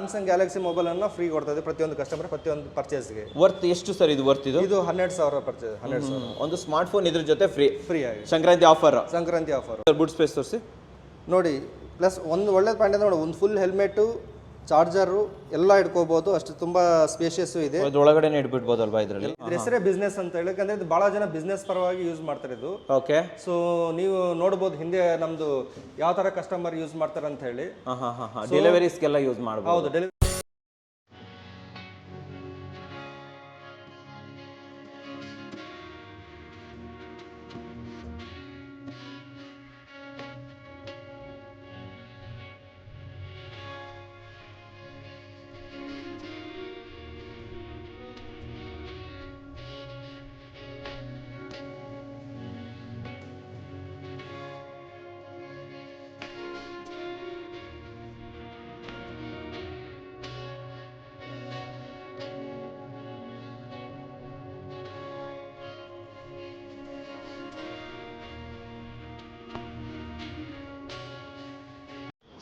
Samsung Galaxy mobile ಅನ್ನ free ಕೊಡ್ತಾ ಇದೆ ಪ್ರತಿಯೊಂದು ಕಸ್ಟಮರ್ ಪ್ರತಿಯೊಂದು ಪರ್ಚೇಸ್ಗೆ ವರ್ತ್ ಎಷ್ಟು ಸರ್ ಇದು ವರ್ತ್ ಇದು? ಇದು ಹನ್ನೆರಡು ಸಾವಿರ ಪರ್ಚೇಸ್ ಹನ್ನೆರಡು ಸಾವಿರ. ಒಂದು ಸ್ಮಾರ್ಟ್ ಫೋನ್ ಇದ್ರ ಜೊತೆ ಫ್ರೀ ಫ್ರೀ ಆಗಿ Sankranti offer Sankranti offer boot space ತೋರಿಸಿ. ನೋಡಿ ಪ್ಲಸ್ ಒಂದು ಒಳ್ಳೆ ಪಾಯಿಂಟ್ ಅಂದ್ರೆ ನೋಡಿ ಒಂದು ಫುಲ್ ಹೆಲ್ಮೆಟು ಚಾರ್ಜರು ಎಲ್ಲ ಇಟ್ಕೋಬಹುದು ಅಷ್ಟು ತುಂಬಾ ಸ್ಪೇಷಿಯಸ್ ಇದೆ. ಒಳಗಡೆನೆ ಇಟ್ಬಿಡ್ಬೋದಲ್ವಾ ಇದರಲ್ಲಿ? ಇದ್ರ ಹೆಸರೇ ಬಿಸ್ನೆಸ್ ಅಂತ ಹೇಳಿ ಯಾಕಂದ್ರೆ ಇದು ಬಹಳ ಜನ ಬಿಸ್ನೆಸ್ ಪರವಾಗಿ ಯೂಸ್ ಮಾಡ್ತಾರೆ ಇದು. ಓಕೆ. ಸೊ ನೀವು ನೋಡಬಹುದು ಹಿಂದೆ ನಮ್ದು ಯಾವ ತರ ಕಸ್ಟಮರ್ ಯೂಸ್ ಮಾಡ್ತಾರೆ ಅಂತ ಹೇಳಿ. ಹಾಂ ಹಾಂ ಹಾಂ ಹಾಂ. ಡೆಲಿವರೀಸ್ಗೆಲ್ಲ ಯೂಸ್ ಮಾಡ್ಬೋದು. ಹೌದು ಡೆಲಿವರಿ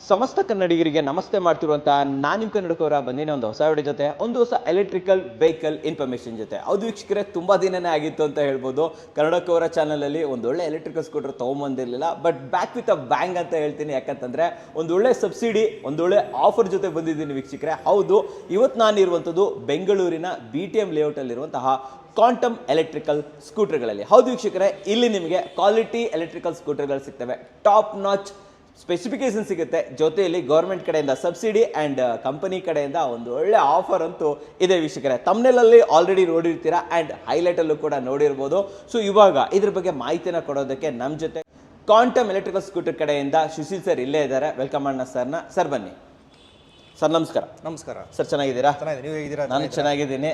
ಸಮಸ್ತ ಕನ್ನಡಿಗರಿಗೆ ನಮಸ್ತೆ ಮಾಡ್ತಿರುವಂತಹ ನಾನು ನಿಮ್ಮ ಕನ್ನಡಕವರ ಬಂದಿನ ಒಂದು ಹೊಸ ವಿಡಿಯೋ ಜೊತೆ, ಒಂದು ಹೊಸ ಎಲೆಕ್ಟ್ರಿಕಲ್ ವೆಹಿಕಲ್ ಇನ್ಫಾರ್ಮೇಷನ್ ಜೊತೆ. ಅದು ವೀಕ್ಷಕರೇ, ತುಂಬ ದಿನನೇ ಆಗಿತ್ತು ಅಂತ ಹೇಳ್ಬೋದು. ಕನ್ನಡಕವರ ಚಾನಲಲ್ಲಿ ಒಂದು ಒಳ್ಳೆ electrical scooter ತೊಗೊಂಬಂದಿರಲಿಲ್ಲ. But back with a bang ಅಂತ ಹೇಳ್ತೀನಿ. ಯಾಕಂತಂದ್ರೆ, ಒಂದು ಒಳ್ಳೆ ಸಬ್ಸಿಡಿ ಒಂದು ಒಳ್ಳೆ ಆಫರ್ ಜೊತೆ ಬಂದಿದ್ದೀನಿ ವೀಕ್ಷಕರೇ. ಹೌದು ಇವತ್ತು ನಾನು ಇರುವಂಥದ್ದು ಬೆಂಗಳೂರಿನ ಬಿ ಟಿ ಎಂ ಲೇಔಟಲ್ಲಿರುವಂತಹ ಕ್ವಾಂಟಮ್ ಎಲೆಕ್ಟ್ರಿಕಲ್ ಸ್ಕೂಟರ್ಗಳಲ್ಲಿ ಹೌದು ವೀಕ್ಷಕರೇ, ಇಲ್ಲಿ ನಿಮಗೆ ಕ್ವಾಲಿಟಿ ಎಲೆಕ್ಟ್ರಿಕಲ್ ಸ್ಕೂಟರ್ಗಳು ಸಿಗ್ತವೆ. ಟಾಪ್ ನಾಚ್ ಸ್ಪೆಸಿಫಿಕೇಶನ್ ಸಿಗುತ್ತೆ. ಜೊತೆಯಲ್ಲಿ ಗೌರ್ಮೆಂಟ್ ಕಡೆಯಿಂದ ಸಬ್ಸಿಡಿ ಆ್ಯಂಡ್ ಕಂಪನಿ ಕಡೆಯಿಂದ ಒಂದು ಒಳ್ಳೆ ಆಫರ್ ಅಂತೂ ಇದೆ ವೀಕ್ಷಕರೇ. ತಮ್ಮನೆಲ್ಲಲ್ಲಿ ಆಲ್ರೆಡಿ ನೋಡಿರ್ತೀರಾ ಆ್ಯಂಡ್ ಹೈಲೈಟಲ್ಲೂ ಕೂಡ ನೋಡಿರ್ಬೋದು. ಸೊ ಇವಾಗ ಇದ್ರ ಬಗ್ಗೆ ಮಾಹಿತಿನ ಕೊಡೋದಕ್ಕೆ ನಮ್ಮ ಜೊತೆ ಕ್ವಾಂಟಮ್ ಎಲೆಕ್ಟ್ರಿಕಲ್ ಸ್ಕೂಟರ್ ಕಡೆಯಿಂದ ಸುಶೀಲ್ ಸರ್ ಇಲ್ಲೇ ಇದ್ದಾರೆ. ವೆಲ್ಕಮ್ ಅಣ್ಣ ಸರ್ನ. ಸರ್ ಬನ್ನಿ. ಸರ್ ನಮಸ್ಕಾರ. ನಮಸ್ಕಾರ. ಸರ್ ಚೆನ್ನಾಗಿದ್ದೀರಾ? ಚೆನ್ನಾಗಿದೆ ನೀವು ಹೇಗಿದ್ದೀರಾ? ನಾನು ಚೆನ್ನಾಗಿದ್ದೀನಿ.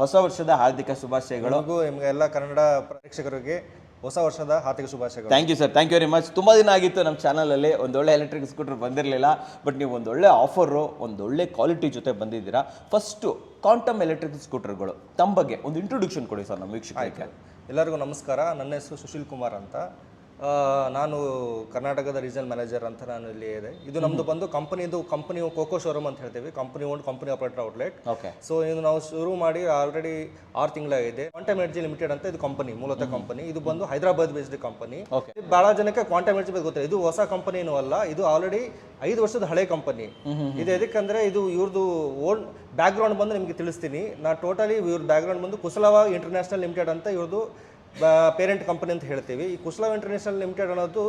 ಹೊಸ ವರ್ಷದ ಹಾರ್ದಿಕ ಶುಭಾಶಯಗಳು. ನಿಮ್ಗೆ ಎಲ್ಲ ಕನ್ನಡ ಪ್ರೇಕ್ಷಕರಿಗೆ ಹೊಸ ವರ್ಷದ ಹಾರ್ದಿಕ ಶುಭಾಶಯಗಳು. Thank you sir thank you very much ತುಂಬ ದಿನ ಆಗಿತ್ತು ನಮ್ಮ ಚಾನಲಲ್ಲಿ. ಒಂದೊಳ್ಳೆ ಎಲೆಕ್ಟ್ರಿಕ್ ಸ್ಕೂಟರ್ ಬಂದಿರಲಿಲ್ಲ. ಬಟ್ ನೀವು ಒಂದೊಳ್ಳೆ ಆಫರು ಒಂದೊಳ್ಳೆ ಕ್ವಾಲಿಟಿ ಜೊತೆ ಬಂದಿದ್ದೀರಾ. ಫಸ್ಟು ಕ್ವಾಂಟಮ್ ಎಲೆಕ್ಟ್ರಿಕ್ ಸ್ಕೂಟರ್ಗಳು ತಮ್ಮ ಬಗ್ಗೆ ಒಂದು ಇಂಟ್ರೊಡಕ್ಷನ್ ಕೊಡಿ ಸರ್ ನಮ್ಮ ವೀಕ್ಷಕರಿಗೆ. ಎಲ್ಲರಿಗೂ ನಮಸ್ಕಾರ. ನನ್ನ ಹೆಸರು ಸುಶೀಲ್ ಕುಮಾರ್ ಅಂತ. ನಾನು ಕರ್ನಾಟಕದ ರೀಜನ್ ಮ್ಯಾನೇಜರ್ ಅಂತ ನಾನು ಇಲ್ಲಿ ಇದೆ. ಇದು ನಮ್ದು ಬಂದು ಕಂಪನಿದು ಕಂಪನಿ ಕೋಕೋ ಶೋರೂಮ್ ಅಂತ ಹೇಳ್ತೀವಿ. Company own company operator outlet. Okay. So ಇದು ನಾವು ಶುರು ಮಾಡಿ ಆಲ್ರೆಡಿ ಆರು ತಿಂಗಳಾಗಿದೆ. ಕ್ವಾಂಟಮ್ ಎನರ್ಜಿ ಲಿಮಿಟೆಡ್ ಅಂತ ಇದು ಕಂಪನಿ ಮೂಲತಃ ಕಂಪನಿ ಇದು ಬಂದು ಹೈದರಾಬಾದ್ ಬೇಸ್ಡ್ ಕಂಪನಿ. ಬಹಳ ಜನಕ್ಕೆ ಕ್ವಾಂಟಮ್ ಎನರ್ಜಿ ಬಗ್ಗೆ ಗೊತ್ತಿಲ್ಲ. ಇದು ಹೊಸ ಕಂಪನಿನೂ ಅಲ್ಲ. ಇದು ಆಲ್ರೆಡಿ ಐದು ವರ್ಷದ ಹಳೆ ಕಂಪನಿ ಇದು ಎದಕ್ಕಂದ್ರೆ ಇದು ಇವ್ರದ್ದು ಓಲ್ಡ್ ಬ್ಯಾಕ್ ಗ್ರೌಂಡ್ ಬಂದು ನಿಮಗೆ ತಿಳಿಸ್ತೀನಿ. ನಾ ಟೋಟಲಿ ಇವ್ರ ಬ್ಯಾಕ್ ಗ್ರೌಂಡ್ ಬಂದು ಕುಶಲವ ಇಂಟರ್ನ್ಯಾಷನಲ್ ಲಿಮಿಟೆಡ್ ಅಂತ ಇವ್ರದ್ದು ಪೇರೆಂಟ್ ಕಂಪನಿ ಅಂತ ಹೇಳ್ತೀವಿ. ಈ ಕುಶಲವ ಇಂಟರ್ನ್ಯಾಷನಲ್ ಲಿಮಿಟೆಡ್ ಅನ್ನೋದು